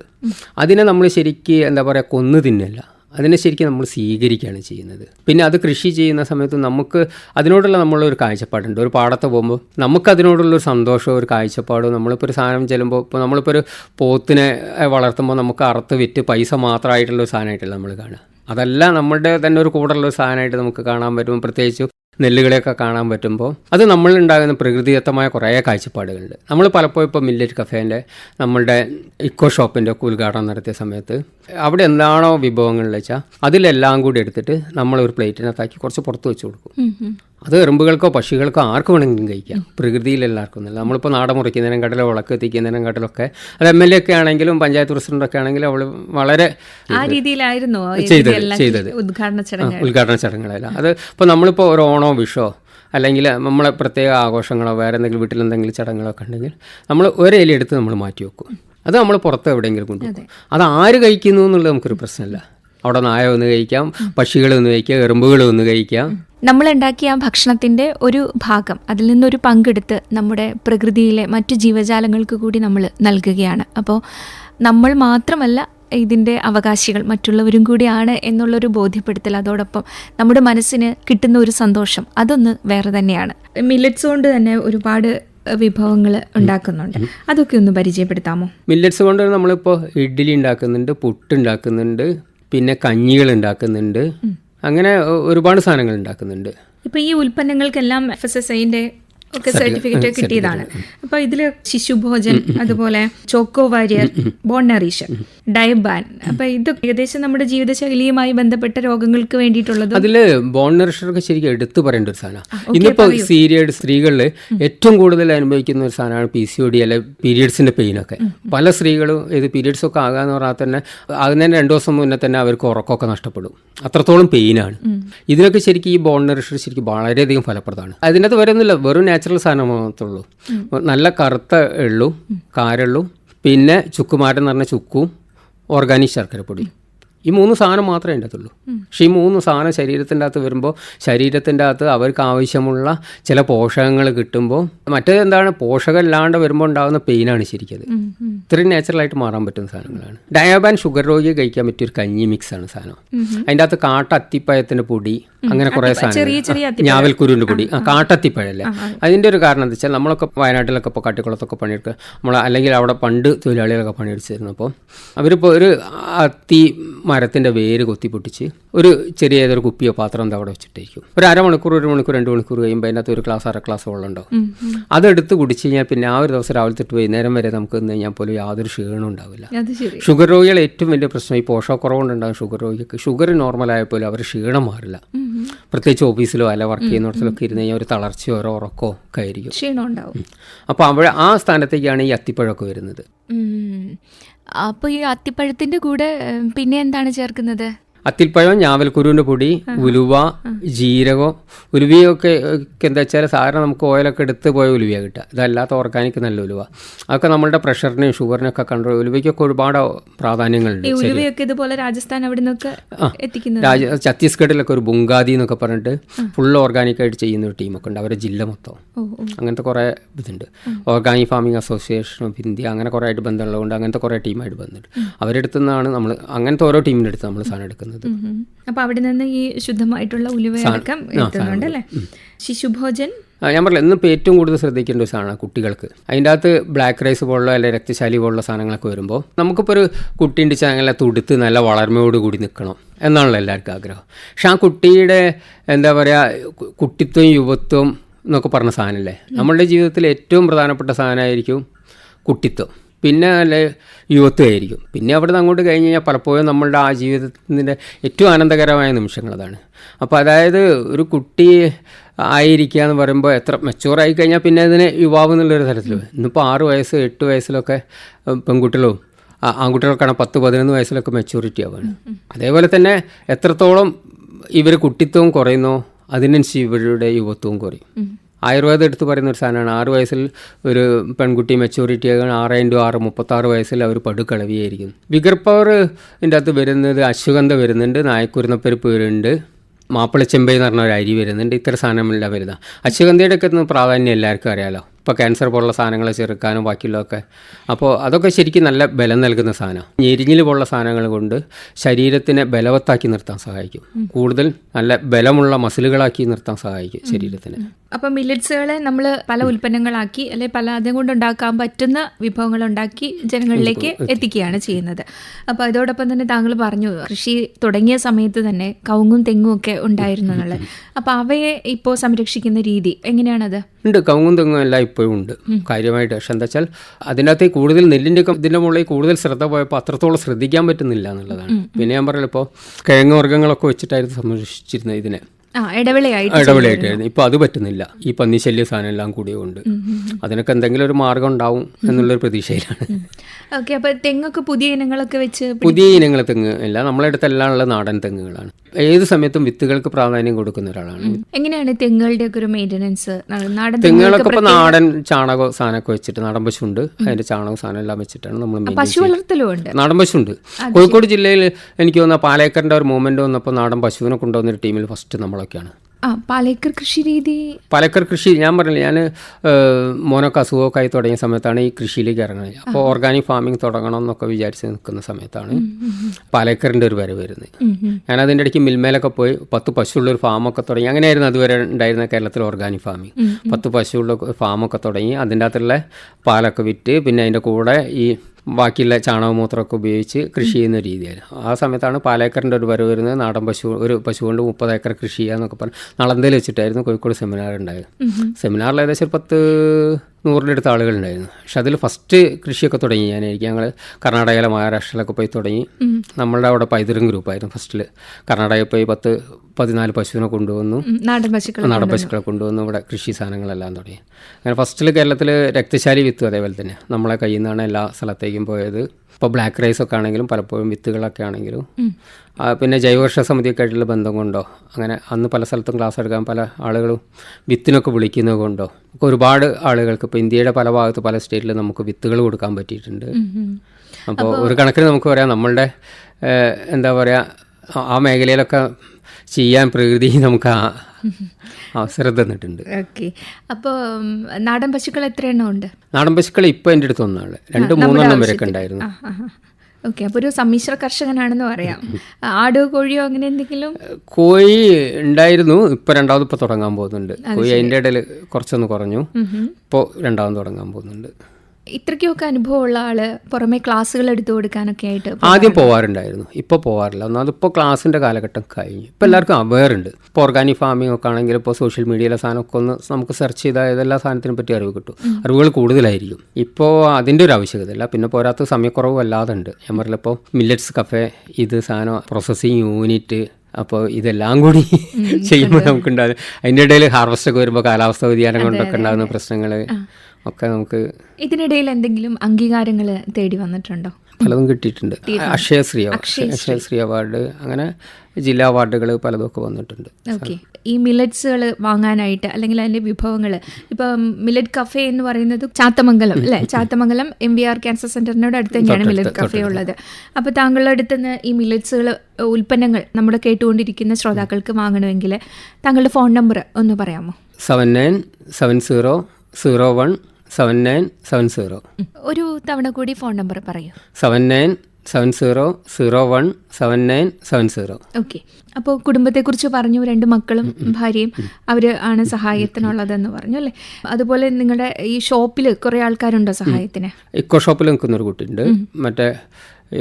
[SPEAKER 2] അതിനെ നമ്മൾ ശരിക്ക് എന്താ പറയുക കൊന്നു തിന്നല്ല. അതിനെ ശരിക്കും നമ്മൾ സ്വീകരിക്കുകയാണ് ചെയ്യുന്നത്. പിന്നെ അത് കൃഷി ചെയ്യുന്ന സമയത്ത് നമുക്ക് അതിനോടുള്ള നമ്മളൊരു കാഴ്ചപ്പാടുണ്ട്. ഒരു പാടത്ത് പോകുമ്പോൾ നമുക്ക് അതിനോടുള്ള ഒരു സന്തോഷവും ഒരു കാഴ്ചപ്പാടും നമ്മളിപ്പോൾ ഒരു സാധനം ചെല്ലുമ്പോൾ ഇപ്പോൾ നമ്മളിപ്പോൾ ഒരു പോത്തിനെ വളർത്തുമ്പോൾ നമുക്ക് അറുത്ത് വിറ്റ് പൈസ മാത്രമായിട്ടുള്ള ഒരു സാധനമായിട്ടല്ല നമ്മൾ കാണുക. അതല്ല നമ്മളുടെ തന്നെ ഒരു കൂടെയുള്ള ഒരു സാധനമായിട്ട് നമുക്ക് കാണാൻ പറ്റും. പ്രത്യേകിച്ച് നെല്ലുകളെയൊക്കെ കാണാൻ പറ്റുമ്പോൾ അത് നമ്മളുണ്ടാകുന്ന പ്രകൃതിദത്തമായ കുറേ കാഴ്ചപ്പാടുകളുണ്ട് നമ്മൾ പലപ്പോഴും ഇപ്പോൾ മില്ലറ്റ് കഫേന്റെ നമ്മളുടെ ഇക്കോ ഷോപ്പിന്റെ ഒക്കെ ഉദ്ഘാടനം നടത്തിയ സമയത്ത് അവിടെ എന്താണോ വിഭവങ്ങളിൽ വെച്ചാൽ അതിലെല്ലാം കൂടി എടുത്തിട്ട് നമ്മൾ ഒരു പ്ലേറ്റിനകത്താക്കി കുറച്ച് പുറത്ത് വെച്ച് കൊടുക്കും. അത് എറുമ്പുകൾക്കോ പക്ഷികൾക്കോ ആർക്ക് വേണമെങ്കിലും കഴിക്കാം. പ്രകൃതിയിൽ എല്ലാവർക്കും ഒന്നുമില്ല നമ്മളിപ്പോൾ നാട മുറിക്കുന്നതിനും കടലോ വിളക്ക് എത്തിക്കുന്നതിനും കടലൊക്കെ അത് എം എൽ എ ഒക്കെ ആണെങ്കിലും പഞ്ചായത്ത് പ്രസിഡന്റൊക്കെ ആണെങ്കിലും അവൾ വളരെ
[SPEAKER 1] ആ രീതിയിലായിരുന്നു
[SPEAKER 2] ചെയ്തത്, ചെയ്തത്.
[SPEAKER 1] ഉദ്ഘാടന ചടങ്ങ്
[SPEAKER 2] ഉദ്ഘാടന ചടങ്ങുകളെല്ലാം. അത് ഇപ്പോൾ നമ്മളിപ്പോൾ ഒരു ഓണോ വിഷോ അല്ലെങ്കിൽ നമ്മളെ പ്രത്യേക ആഘോഷങ്ങളോ വേറെ എന്തെങ്കിലും വീട്ടിൽ എന്തെങ്കിലും ചടങ്ങുകളൊക്കെ ഉണ്ടെങ്കിൽ നമ്മൾ ഒരു ഇല എടുത്ത് നമ്മൾ മാറ്റി വെക്കും. അത് നമ്മൾ പുറത്ത് എവിടെയെങ്കിലും കൊണ്ടുപോകും അത്. ആര് കഴിക്കുന്നു എന്നുള്ളത് നമുക്കൊരു പ്രശ്നമല്ല. അവിടെ നായ ഒന്ന് കഴിക്കാം പക്ഷികൾ ഒന്ന് കഴിക്കാം എറുമ്പുകൾ ഒന്ന് കഴിക്കാം.
[SPEAKER 1] നമ്മൾ ഉണ്ടാക്കിയ ആ ഭക്ഷണത്തിന്റെ ഒരു ഭാഗം അതിൽ നിന്നൊരു പങ്കെടുത്ത് നമ്മുടെ പ്രകൃതിയിലെ മറ്റു ജീവജാലങ്ങൾക്ക് കൂടി നമ്മൾ നൽകുകയാണ്. അപ്പോൾ നമ്മൾ മാത്രമല്ല ഇതിന്റെ അവകാശികൾ മറ്റുള്ളവരും കൂടിയാണ് എന്നുള്ളൊരു ബോധ്യപ്പെടുത്തൽ അതോടൊപ്പം നമ്മുടെ മനസ്സിന് കിട്ടുന്ന ഒരു സന്തോഷം അതൊന്ന് വേറെ തന്നെയാണ്. മില്ലറ്റ്സ് കൊണ്ട് തന്നെ ഒരുപാട് വിഭവങ്ങൾ ഉണ്ടാക്കുന്നുണ്ട്. അതൊക്കെ ഒന്ന് പരിചയപ്പെടുത്താമോ?
[SPEAKER 2] മില്ലറ്റ്സ് കൊണ്ട് നമ്മളിപ്പോൾ ഇഡ്ഡലി ഉണ്ടാക്കുന്നുണ്ട് പുട്ട് ഉണ്ടാക്കുന്നുണ്ട് പിന്നെ കഞ്ഞികൾ ഉണ്ടാക്കുന്നുണ്ട്. അങ്ങനെ ഒരുപാട് സാധനങ്ങൾ ഉണ്ടാക്കുന്നുണ്ട്.
[SPEAKER 1] ഇപ്പൊ ഈ ഉൽപ്പന്നങ്ങൾക്കെല്ലാം എഫ് എസ് എസ് ഐന്റെ ഒക്കെ സർട്ടിഫിക്കറ്റ് കിട്ടിയതാണ്. അപ്പൊ ഇതിൽ ശിശുഭോജൻ അതുപോലെ ചോക്കോ വാരിയർ ബോൺ ഡയബാൻ അപ്പൊ ഇത് ഏകദേശം നമ്മുടെ ജീവിതശൈലിയുമായി ബന്ധപ്പെട്ട രോഗങ്ങൾക്ക് വേണ്ടിയിട്ടുള്ളത്
[SPEAKER 2] അതിൽ ബോൺ നറിഷറൊക്കെ ശരിക്കും എടുത്തു പറയേണ്ട ഒരു സാധനമാണ്. ഇന്നിപ്പോ സീരിയഡ് സ്ത്രീകളിൽ ഏറ്റവും കൂടുതൽ അനുഭവിക്കുന്ന ഒരു സാധനമാണ് പി സി ഒ ഡി അല്ലെ പീരിയഡ്സിന്റെ പെയിനൊക്കെ പല സ്ത്രീകളും ഇത് പീരിയഡ്സ് ഒക്കെ ആകാന്ന് പറഞ്ഞാൽ തന്നെ ആകുന്നതിന് രണ്ടു ദിവസം മുന്നേ തന്നെ അവർക്ക് ഉറക്കമൊക്കെ നഷ്ടപ്പെടും. അത്രത്തോളം പെയിനാണ് ഇതിനൊക്കെ ശരിക്കും ഈ ബോൺ നറിഷർ ശരിക്കും വളരെയധികം ഫലപ്രദമാണ്. അതിനകത്ത് വരുന്നില്ല വെറും നാച്ചുറൽ സാധനം മാത്രമേ ഉള്ളൂ. നല്ല കറുത്ത എള്ളും കാരെള്ളും പിന്നെ ചുക്കുമാരൻ എന്ന് പറഞ്ഞ ചുക്കും ഓർഗാനിക് ശർക്കരപ്പൊടി ഈ മൂന്ന് സാധനം മാത്രമേ അതിന്റെ അകത്തുള്ളൂ പക്ഷേ ഈ മൂന്ന് സാധനം ശരീരത്തിന്റെ അകത്ത് വരുമ്പോൾ ശരീരത്തിന്റെ അകത്ത് അവർക്ക് ആവശ്യമുള്ള ചില പോഷകങ്ങൾ കിട്ടുമ്പോൾ മറ്റേത് എന്താണ്? പോഷകം ഇല്ലാണ്ട് വരുമ്പോൾ ഉണ്ടാകുന്ന പെയിനാണ് ശരിക്കത്. ഇത്രയും നാച്ചുറലായിട്ട് മാറാൻ പറ്റുന്ന സാധനങ്ങളാണ്. ഡയാബാൻ ഷുഗർ രോഗിയെ കഴിക്കാൻ പറ്റിയൊരു കഞ്ഞി മിക്സ് ആണ് സാധനം. അതിന്റെ അകത്ത് കാട്ടത്തിപ്പയത്തിന്റെ പൊടി അങ്ങനെ കുറേ സാധനം ഞാവൽക്കുരുവിന്റെ പൊടി. ആ കാട്ടത്തിപ്പഴല്ലേ അതിന്റെ ഒരു കാരണം എന്താ വെച്ചാൽ നമ്മളൊക്കെ വയനാട്ടിലൊക്കെ ഇപ്പോൾ കാട്ടിക്കുളത്തൊക്കെ പണിയെടുക്കുക നമ്മൾ അല്ലെങ്കിൽ അവിടെ പണ്ട് തൊഴിലാളികളൊക്കെ പണിയെടുത്തിരുന്നപ്പോൾ അവരിപ്പോൾ ഒരു അത്തി മരത്തിന്റെ വേര് കൊത്തി പൊട്ടിച്ച് ഒരു ചെറിയ ഏതൊരു കുപ്പിയോ പാത്രം എന്താ അവിടെ വെച്ചിട്ടിരിക്കും ഒരു അരമണിക്കൂർ ഒരു മണിക്കൂർ രണ്ട് മണിക്കൂർ കഴിയുമ്പോൾ അതിനകത്ത് ഒരു ക്ലാസ് അര ക്ലാസ് വെള്ളം ഉണ്ടാവും. അതെടുത്ത് കുടിച്ച് കഴിഞ്ഞാൽ പിന്നെ ആ ഒരു ദിവസം രാവിലെ തൊട്ട് വൈകുന്നേരം വരെ നമുക്ക് ഇന്ന് കഴിഞ്ഞാൽ പോലും യാതൊരു ക്ഷീണവും ഉണ്ടാവില്ല. ഷുഗർ രോഗികളെ ഏറ്റവും വലിയ പ്രശ്നം ഈ പോഷകക്കുറവുണ്ടാകും ഷുഗർ രോഗിക്ക് ഷുഗർ നോർമലായ പോലും അവർ ക്ഷീണം മാറില്ല. പ്രത്യേകിച്ച് ഓഫീസിലോ അല്ല വർക്ക് ചെയ്യുന്നിടത്തിലൊക്കെ ഇരുന്ന് കഴിഞ്ഞാൽ ഒരു തളർച്ചയോ ഒരു ഉറക്കോ ഒക്കെ ആയിരിക്കും.
[SPEAKER 1] ക്ഷീണം ഉണ്ടാവും
[SPEAKER 2] അപ്പോൾ അവിടെ ആ സ്ഥാനത്തേക്കാണ് ഈ അത്തിപ്പഴമൊക്കെ വരുന്നത്.
[SPEAKER 1] ഉം. അപ്പൊ ഈ അത്തിപ്പഴത്തിന്റെ കൂടെ പിന്നെ എന്താണ് ചേർക്കുന്നത്
[SPEAKER 2] അത്തിൽപ്പഴം ഞാവൽക്കുരുവിന്റെ പൊടി ഉലുവ ജീരകം ഉലുവയൊക്കെ എന്താ വെച്ചാൽ സാധാരണ നമുക്ക് ഓയിലൊക്കെ എടുത്ത് പോയ ഉലുവ കിട്ടുക. ഇതല്ലാത്ത ഓർഗാനിക് നല്ല ഉലുവ. അതൊക്കെ നമ്മുടെ പ്രഷറിനെയും ഷുഗറിനൊക്കെ കൺട്രോൾ ഉലുവയ്ക്കൊക്കെ ഒരുപാട് പ്രാധാന്യങ്ങളുണ്ട്
[SPEAKER 1] ഉലുവയൊക്കെ ഇതുപോലെ രാജസ്ഥാൻ അവിടെ നിന്നൊക്കെ
[SPEAKER 2] ഛത്തീസ്ഗഡിലൊക്കെ ഒരു ബുങ്കാദി എന്നൊക്കെ പറഞ്ഞിട്ട് ഫുൾ ഓർഗാനിക് ആയിട്ട് ചെയ്യുന്ന ഒരു ടീമൊക്കെ ഉണ്ട്. അവരുടെ ജില്ല മൊത്തം. അങ്ങനത്തെ കുറേ ഇതുണ്ട്. Organic farming association of India അങ്ങനെ കുറേ ആയിട്ട് ബന്ധമുള്ളതുകൊണ്ട് അങ്ങനത്തെ കുറേ ടീമായിട്ട് ബന്ധമുണ്ട്. അവരെടുത്തുനിന്നാണ് നമ്മൾ അങ്ങനത്തെ ഓരോ ടീമിന്റെ അടുത്ത് നമ്മൾ സാധനം എടുക്കുന്നത്.
[SPEAKER 1] ഉം. അപ്പൊ അവിടെ നിന്ന് ഈ ശുദ്ധമായിട്ടുള്ള ഉലുവയടക്കം എത്തുന്നുണ്ട് അല്ലേ? ശിശുഭോജൻ?
[SPEAKER 2] ഞാൻ പറഞ്ഞില്ല ഇന്നിപ്പോൾ ഏറ്റവും കൂടുതൽ ശ്രദ്ധിക്കേണ്ട ഒരു സാധനമാണ് കുട്ടികൾക്ക്. അതിന്റെ അകത്ത് ബ്ലാക്ക് റൈസ് പോലുള്ള അല്ലെങ്കിൽ രക്തശാലി പോലുള്ള സാധനങ്ങളൊക്കെ വരുമ്പോൾ നമുക്കിപ്പോൾ ഒരു കുട്ടീന്റെ ചാനലെ തുടുത്ത് നല്ല വളർമയോട് കൂടി നിൽക്കണം എന്നാണല്ലോ എല്ലാവർക്കും ആഗ്രഹം. പക്ഷെ ആ കുട്ടിയുടെ എന്താ പറയുക കുട്ടിത്വം യുവത്വം എന്നൊക്കെ പറഞ്ഞ സാധനമല്ലേ? നമ്മളുടെ ജീവിതത്തിൽ ഏറ്റവും പ്രധാനപ്പെട്ട സാധനമായിരിക്കും കുട്ടിത്വം. പിന്നെ അല്ലെ യുവത്വമായിരിക്കും. പിന്നെ അവിടെ നിന്ന് അങ്ങോട്ട് കഴിഞ്ഞ് കഴിഞ്ഞാൽ പലപ്പോഴും നമ്മളുടെ ആ ജീവിതത്തിന്റെ ഏറ്റവും ആനന്ദകരമായ നിമിഷങ്ങൾ അതാണ് അപ്പോൾ അതായത് ഒരു കുട്ടി ആയിരിക്കുക എന്ന് പറയുമ്പോൾ എത്ര മെച്ചൂറായി കഴിഞ്ഞാൽ പിന്നെ അതിന് യുവാവ് എന്നുള്ളൊരു തരത്തിൽ ഇന്നിപ്പോൾ ആറ് വയസ്സ് എട്ട് വയസ്സിലൊക്കെ പെൺകുട്ടികളും ആൺകുട്ടികൾക്കാണ് പത്ത് പതിനൊന്ന് വയസ്സിലൊക്കെ മെച്ചൂരിറ്റി ആവുകയാണ്. അതേപോലെ തന്നെ എത്രത്തോളം ഇവർ കുട്ടിത്വവും കുറയുന്നോ അതിനനുസരിച്ച് ഇവരുടെ യുവത്വവും കുറയും. ആയുർവേദം എടുത്ത് പറയുന്ന ഒരു സാധനമാണ്. ആറ് വയസ്സിൽ ഒരു പെൺകുട്ടി മെച്ചൂരിറ്റി ആകാൻ ആറ് ഇന്റു ആറ് മുപ്പത്താറ് വയസ്സിൽ അവർ പടുക്കളവിയായിരിക്കും. വിഗർ പവർ ഇതിന്റെ അകത്ത് വരുന്നത് അശ്വഗന്ധ വരുന്നുണ്ട് നായക്കുരുന്നപ്പരിപ്പ് വരുന്നുണ്ട് മാപ്പിളച്ചെമ്പൈ എന്ന് പറഞ്ഞ ഒരു അരി വരുന്നുണ്ട്. ഇത്ര സാധനമെല്ലാം വരുന്നത് അശ്വഗന്ധയുടെ ഒക്കെ പ്രാധാന്യം എല്ലാവർക്കും അറിയാലോ? ഇപ്പോൾ ക്യാൻസർ പോലുള്ള സാധനങ്ങൾ ചെറുക്കാനും ബാക്കിയുള്ളതൊക്കെ. അപ്പോൾ അതൊക്കെ ശരിക്കും നല്ല ബലം നൽകുന്ന സാധനമാണ് ഞെരിഞ്ഞിൽ പോലുള്ള സാധനങ്ങൾ കൊണ്ട് ശരീരത്തിനെ ബലവത്താക്കി നിർത്താൻ സഹായിക്കും. കൂടുതൽ നല്ല ബലമുള്ള മസിലുകളാക്കി നിർത്താൻ സഹായിക്കും ശരീരത്തിന്.
[SPEAKER 1] അപ്പൊ മില്ലറ്റ്സുകളെ നമ്മൾ പല ഉൽപ്പന്നങ്ങളാക്കി അല്ലെ പല അതും കൊണ്ട് ഉണ്ടാക്കാൻ പറ്റുന്ന വിഭവങ്ങൾ ഉണ്ടാക്കി ജനങ്ങളിലേക്ക് എത്തിക്കുകയാണ് ചെയ്യുന്നത്. അപ്പോൾ അതോടൊപ്പം തന്നെ താങ്കൾ പറഞ്ഞു കൃഷി തുടങ്ങിയ സമയത്ത് തന്നെ കവുങ്ങും തെങ്ങും ഒക്കെ ഉണ്ടായിരുന്നു എന്നുള്ളത്. അപ്പോൾ അവയെ ഇപ്പോൾ സംരക്ഷിക്കുന്ന രീതി എങ്ങനെയാണത്?
[SPEAKER 2] ഉണ്ട്. കവുങ്ങും തെങ്ങും എല്ലാം ഇപ്പോഴും ഉണ്ട് കാര്യമായിട്ട് പക്ഷെ എന്താ വെച്ചാൽ അതിനകത്ത് കൂടുതൽ നെല്ലിന്റെ ഇതിന്റെ മുകളിൽ കൂടുതൽ ശ്രദ്ധ പോയപ്പോൾ അത്രത്തോളം ശ്രദ്ധിക്കാൻ പറ്റുന്നില്ല എന്നുള്ളതാണ്. പിന്നെ ഞാൻ പറഞ്ഞല്ലോ ഇപ്പോൾ കിഴങ്ങ് വർഗങ്ങളൊക്കെ വെച്ചിട്ടായിരുന്നു സംരക്ഷിച്ചിരുന്നത് ഇതിനെ.
[SPEAKER 1] ഇടവിളയായിട്ട്
[SPEAKER 2] ഇടവിളയായിട്ടായിരുന്നു ഇപ്പോൾ അത് പറ്റുന്നില്ല. ഈ പന്നിശല്യ സാധനം എല്ലാം കൂടി കൊണ്ട് അതിനൊക്കെ എന്തെങ്കിലും ഒരു മാർഗം ഉണ്ടാവും എന്നുള്ളൊരു പ്രതീക്ഷയിലാണ്.
[SPEAKER 1] ഓക്കെ അപ്പോൾ തെങ്ങൊക്കെ പുതിയ ഇനങ്ങളൊക്കെ വെച്ച്
[SPEAKER 2] പുതിയ ഇനങ്ങൾ തെങ്ങ് അല്ല നമ്മളെ അടുത്തെല്ലാം ഉള്ള നാടൻ തെങ്ങുകളാണ്. ഏത് സമയത്തും വിത്തുകൾക്ക് പ്രാധാന്യം കൊടുക്കുന്ന ഒരാളാണ്.
[SPEAKER 1] എങ്ങനെയാണ് തെങ്ങുകളുടെ ഒക്കെ ഒരു മെയിന്റനൻസ് നാടൻ
[SPEAKER 2] തെങ്ങുകളൊക്കെ ഇപ്പോൾ നാടൻ ചാണക സാധനമൊക്കെ വെച്ചിട്ട് നാടൻ പശു ഉണ്ട് അതിന്റെ ചാണക സാധനം എല്ലാം വെച്ചിട്ടാണ് നമ്മൾ
[SPEAKER 1] പശു വളർത്തലും ഉണ്ട്.
[SPEAKER 2] നാടൻ പശു ഉണ്ട് കോഴിക്കോട് ജില്ലയിൽ എനിക്ക് തോന്നുന്ന പാലേക്കറിന്റെ ഒരു മൂവ്മെന്റ് വന്നപ്പോൾ നാടൻ പശുവിനെ കൊണ്ടുവന്നൊരു ടീമിൽ ഫസ്റ്റ് നമ്മളൊക്കെയാണ്
[SPEAKER 1] ആ പാലേക്കർ കൃഷി രീതി
[SPEAKER 2] പാലക്കർ കൃഷി ഞാൻ പറഞ്ഞില്ല ഞാൻ മോനൊക്കെ അസുഖമൊക്കെ ആയി തുടങ്ങിയ സമയത്താണ് ഈ കൃഷിയിലേക്ക് ഇറങ്ങുന്നത് അപ്പോൾ ഓർഗാനിക് ഫാമിംഗ് തുടങ്ങണം എന്നൊക്കെ വിചാരിച്ച് നിൽക്കുന്ന സമയത്താണ് പാലക്കറിന്റെ ഒരു വരവ് വരുന്നത്. ഞാൻ അതിന്റെ ഇടയ്ക്ക് മിൽമേലൊക്കെ പോയി പത്ത് പശുള്ളൊരു ഫാമൊക്കെ തുടങ്ങി അങ്ങനെയായിരുന്നു അതുവരെ ഉണ്ടായിരുന്ന കേരളത്തിൽ ഓർഗാനിക് ഫാമിംഗ് പത്ത് പശുള്ള ഫാമൊക്കെ തുടങ്ങി അതിന്റെ അകത്തുള്ള പാലൊക്കെ വിറ്റ് പിന്നെ അതിന്റെ കൂടെ ഈ ബാക്കിയുള്ള ചാണകമൂത്രമൊക്കെ ഉപയോഗിച്ച് കൃഷി ചെയ്യുന്ന രീതിയായിരുന്നു ആ സമയത്താണ് പാലേക്കറിന്റെ ഒരു വരവ് വരുന്നത്. നാടൻ പശു ഒരു പശു കൊണ്ട് മുപ്പത് ഏക്കർ കൃഷി ചെയ്യാന്നൊക്കെ പറഞ്ഞ് നളന്തയിൽ വെച്ചിട്ടായിരുന്നു കോഴിക്കോട് സെമിനാർ ഉണ്ടായത്. സെമിനാറിൽ ഏകദേശം ഒരു പത്ത് നൂറിന്റെ അടുത്ത് ആളുകളുണ്ടായിരുന്നു. പക്ഷെ അതിൽ ഫസ്റ്റ് കൃഷിയൊക്കെ തുടങ്ങി. ഞാനായിരിക്കും ഞങ്ങൾ കർണാടകയിലെ മഹാരാഷ്ട്രയിലൊക്കെ പോയി തുടങ്ങി. നമ്മളുടെ അവിടെ പൈതൃകം ഗ്രൂപ്പായിരുന്നു ഫസ്റ്റിൽ. കർണാടകയിൽ പോയി പത്ത് പതിനാല് പശുവിനെ കൊണ്ടുവന്നു.
[SPEAKER 1] നാടൻ പശുക്കൾ
[SPEAKER 2] നാടൻ പശുക്കളെ കൊണ്ടുവന്നു. ഇവിടെ കൃഷി സാധനങ്ങളെല്ലാം തുടങ്ങി. അങ്ങനെ ഫസ്റ്റിൽ കേരളത്തിൽ രക്തശാലി വിത്തു അതേപോലെ തന്നെ. നമ്മളെ കയ്യിൽ നിന്നാണ് എല്ലാ സ്ഥലത്തേക്കും പോയത്. ഇപ്പോൾ ബ്ലാക്ക് റൈസ് ഒക്കെ ആണെങ്കിലും പലപ്പോഴും വിത്തുകളൊക്കെ ആണെങ്കിലും പിന്നെ ജൈവകർഷ സമിതിയൊക്കെ ആയിട്ടുള്ള ബന്ധം കൊണ്ടോ അങ്ങനെ അന്ന് പല സ്ഥലത്തും ക്ലാസ് എടുക്കാൻ പല ആളുകളും വിത്തിനൊക്കെ വിളിക്കുന്നത് കൊണ്ടോ? ഒക്കെ ഒരുപാട് ആളുകൾക്ക് ഇപ്പോൾ ഇന്ത്യയുടെ പല ഭാഗത്ത് പല സ്റ്റേറ്റിലും നമുക്ക് വിത്തുകൾ കൊടുക്കാൻ പറ്റിയിട്ടുണ്ട്. അപ്പോൾ ഒരു കണക്കിന് നമുക്ക് പറയാം നമ്മളുടെ എന്താ പറയുക ആ മേഖലയിലൊക്കെ ചെയ്യാൻ പ്രകൃതി നമുക്ക് അവസരം തന്നിട്ടുണ്ട്.
[SPEAKER 1] ഓക്കെ. അപ്പോൾ നാടൻ പശുക്കൾ എത്ര എണ്ണം ഉണ്ട്?
[SPEAKER 2] നാടൻ പശുക്കൾ ഇപ്പോൾ എന്റെ അടുത്ത് ഒന്നാണ്. രണ്ട് മൂന്നെണ്ണം വരെയൊക്കെ ഉണ്ടായിരുന്നു
[SPEAKER 1] ഓക്കെ. അപ്പോൾ ഒരു സമ്മിശ്ര കർഷകനാണെന്ന് പറയാം. ആടോ കോഴിയോ അങ്ങനെ എന്തെങ്കിലും?
[SPEAKER 2] കോഴി ഉണ്ടായിരുന്നു. ഇപ്പോൾ രണ്ടാമത് ഇപ്പോൾ തുടങ്ങാൻ പോകുന്നുണ്ട്. കോഴി അതിന്റെ ഇടയിൽ കുറച്ചൊന്ന് കുറഞ്ഞു. ഇപ്പോൾ രണ്ടാമത് തുടങ്ങാൻ പോകുന്നുണ്ട്.
[SPEAKER 1] ഇത്രയ്ക്കൊക്കെ അനുഭവമുള്ള ആൾ പുറമെ ക്ലാസ്സുകൾ എടുത്തു കൊടുക്കാനൊക്കെ ആയിട്ട്
[SPEAKER 2] ആദ്യം പോവാറുണ്ടായിരുന്നു. ഇപ്പോൾ പോവാറില്ല. ഒന്നാമത് ഇപ്പോൾ ക്ലാസ്സിന്റെ കാലഘട്ടം കഴിഞ്ഞു. ഇപ്പോൾ എല്ലാവർക്കും അവെയർ ഉണ്ട്. ഇപ്പോൾ ഓർഗാനിക് ഫാമിംഗ് ഒക്കെ ആണെങ്കിൽ ഇപ്പോൾ സോഷ്യൽ മീഡിയയിലെ സാധനമൊക്കെ ഒന്ന് നമുക്ക് സെർച്ച് ചെയ്താൽ ഏതെല്ലാം സാധനത്തിനെ പറ്റി അറിവ് കിട്ടും. അറിവുകൾ കൂടുതലായിരിക്കും. ഇപ്പോൾ അതിന്റെ ഒരു ആവശ്യകതയില്ല. പിന്നെ പോരാത്ത സമയക്കുറവ് അല്ലാതെ ഉണ്ട് ഞാൻ മില്ലറ്റ്സ് കഫേ ഇത് സാധനം പ്രോസസ്സിങ് യൂണിറ്റ് അപ്പോൾ ഇതെല്ലാം കൂടി ചെയ്യുമ്പോൾ നമുക്കുണ്ടാകും. അതിന്റെ ഇടയിൽ ഹാർവസ്റ്റ് ഒക്കെ വരുമ്പോൾ കാലാവസ്ഥ വ്യതിയാനം കൊണ്ടൊക്കെ ഉണ്ടാകുന്ന പ്രശ്നങ്ങൾ ഒക്കെ നമുക്ക്
[SPEAKER 1] ഇതിനിടയിൽ എന്തെങ്കിലും അംഗീകാരങ്ങൾ തേടി വന്നിട്ടുണ്ടോ?
[SPEAKER 2] പലതും കിട്ടിയിട്ടുണ്ട്. അക്ഷയശ്രീ അക്ഷയശ്രീ അവാർഡ് അങ്ങനെ ജില്ലാ അവാർഡുകൾ പലതൊക്കെ വന്നിട്ടുണ്ട്.
[SPEAKER 1] ഓക്കെ. ഈ മില്ലറ്റ്സുകൾ വാങ്ങാനായിട്ട് അല്ലെങ്കിൽ അതിന്റെ വിഭവങ്ങൾ ഇപ്പം മില്ലറ്റ് കഫേ എന്ന് പറയുന്നത് ചാത്തമംഗലം അല്ലേ? Chathamangalam M V R cancer സെന്ററിനോട് അടുത്ത് തന്നെയാണ് മില്ലറ്റ് കഫേ ഉള്ളത്. അപ്പോൾ താങ്കളുടെ അടുത്ത് നിന്ന് ഈ മില്ലറ്റ്സുകൾ ഉൽപ്പന്നങ്ങൾ നമ്മുടെ കേട്ടുകൊണ്ടിരിക്കുന്ന ശ്രോതാക്കൾക്ക് വാങ്ങണമെങ്കിൽ താങ്കളുടെ ഫോൺ നമ്പർ ഒന്ന് പറയാമോ?
[SPEAKER 2] Seven nine seven zero zero one seven nine seven zero.
[SPEAKER 1] ഒരു തവണ കൂടി ഫോൺ നമ്പർ പറയൂ.
[SPEAKER 2] Seven nine seven zero zero one seven nine seven zero
[SPEAKER 1] okay അപ്പോൾ കുടുംബത്തെക്കുറിച്ച് പറഞ്ഞു രണ്ട് മക്കളും ഭാര്യയും അവർ ആണ് സഹായത്തിനുള്ളതെന്ന് പറഞ്ഞു അല്ലേ? അതുപോലെ നിങ്ങളുടെ ഈ ഷോപ്പിൽ കുറേ ആൾക്കാരുണ്ടോ സഹായത്തിന്?
[SPEAKER 2] ഇക്കോ ഷോപ്പിൽ നിൽക്കുന്നൊരു കുട്ടിയുണ്ട് മറ്റേ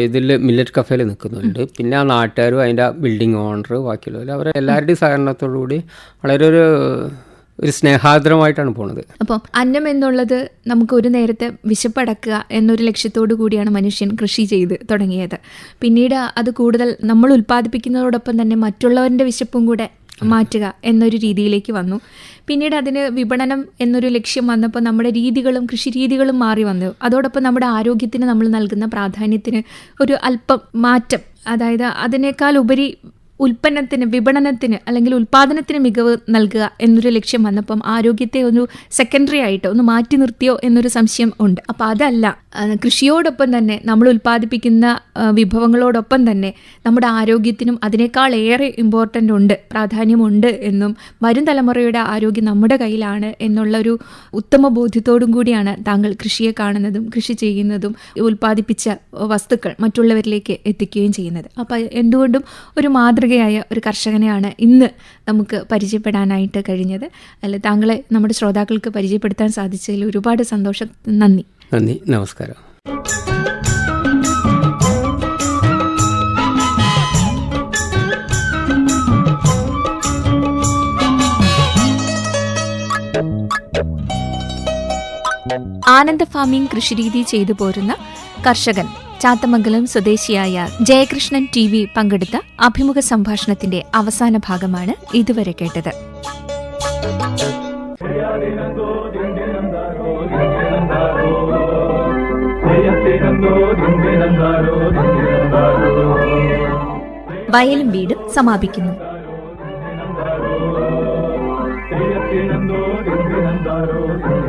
[SPEAKER 2] ഇതിൽ മില്ലറ്റ് കഫേയിൽ നിൽക്കുന്നുണ്ട് പിന്നെ ആ നാട്ടുകാരും അതിന്റെ ബിൽഡിംഗ് ഓണർ ബാക്കിയുള്ളവർ അവരെല്ലാവരുടെയും സഹകരണത്തോടു കൂടി വളരെ ഒരു ഒരു സ്നേഹാദരമായിട്ടാണ് പോണത്.
[SPEAKER 1] അപ്പം അന്നം എന്നുള്ളത് നമുക്ക് ഒരു നേരത്തെ വിശപ്പടക്കുക എന്നൊരു ലക്ഷ്യത്തോടു കൂടിയാണ് മനുഷ്യൻ കൃഷി ചെയ്ത് തുടങ്ങിയത്. പിന്നീട് അത് കൂടുതൽ നമ്മൾ ഉൽപ്പാദിപ്പിക്കുന്നതോടൊപ്പം തന്നെ മറ്റുള്ളവരുടെ വിശപ്പും കൂടെ മാറ്റുക എന്നൊരു രീതിയിലേക്ക് വന്നു. പിന്നീട് അതിന് വിപണനം എന്നൊരു ലക്ഷ്യം വന്നപ്പോൾ നമ്മുടെ രീതികളും കൃഷി രീതികളും മാറി വന്നു. അതോടൊപ്പം നമ്മുടെ ആരോഗ്യത്തിന് നമ്മൾ നൽകുന്ന പ്രാധാന്യത്തിന് ഒരു അല്പം മാറ്റം. അതായത് അതിനേക്കാൾ ഉപരി ഉൽപ്പന്നത്തിന് വിപണനത്തിന് അല്ലെങ്കിൽ ഉൽപ്പാദനത്തിന് മികവ് നൽകുക എന്നൊരു ലക്ഷ്യം വന്നപ്പം ആരോഗ്യത്തെ ഒരു സെക്കൻഡറി ആയിട്ടോ ഒന്ന് മാറ്റി നിർത്തിയോ എന്നൊരു സംശയം ഉണ്ട്. അപ്പോൾ അതല്ല. കൃഷിയോടൊപ്പം തന്നെ നമ്മൾ ഉൽപ്പാദിപ്പിക്കുന്ന വിഭവങ്ങളോടൊപ്പം തന്നെ നമ്മുടെ ആരോഗ്യത്തിനും അതിനേക്കാൾ ഏറെ ഇമ്പോർട്ടന്റ് ഉണ്ട് പ്രാധാന്യമുണ്ട് എന്നും വരും തലമുറയുടെ ആരോഗ്യം നമ്മുടെ കയ്യിലാണ് എന്നുള്ളൊരു ഉത്തമ ബോധ്യത്തോടും കൂടിയാണ് താങ്കൾ കൃഷിയെ കാണുന്നതും കൃഷി ചെയ്യുന്നതും ഉൽപ്പാദിപ്പിച്ച വസ്തുക്കൾ മറ്റുള്ളവരിലേക്ക് എത്തിക്കുകയും ചെയ്യുന്നത്. അപ്പോൾ എന്തുകൊണ്ടും ഒരു മാതൃകയായ ഒരു കർഷകനെയാണ് ഇന്ന് നമുക്ക് പരിചയപ്പെടാനായിട്ട് കഴിഞ്ഞത്. അല്ല താങ്കളെ നമ്മുടെ ശ്രോതാക്കൾക്ക് പരിചയപ്പെടുത്താൻ സാധിച്ചതിൽ ഒരുപാട് സന്തോഷം. നന്ദി.
[SPEAKER 2] നന്ദി. നമസ്കാരം.
[SPEAKER 1] ആനന്ദ ഫാമിംഗ് കൃഷിരീതി ചെയ്തു പോരുന്ന കർഷകൻ ചാത്തമംഗലം സ്വദേശിയായ ജയകൃഷ്ണൻ ടി വി പങ്കെടുത്ത അഭിമുഖ സംഭാഷണത്തിന്റെ അവസാന ഭാഗമാണ് ഇതുവരെ കേട്ടത്. വയലും വീടും സമാപിക്കുന്നു ോ.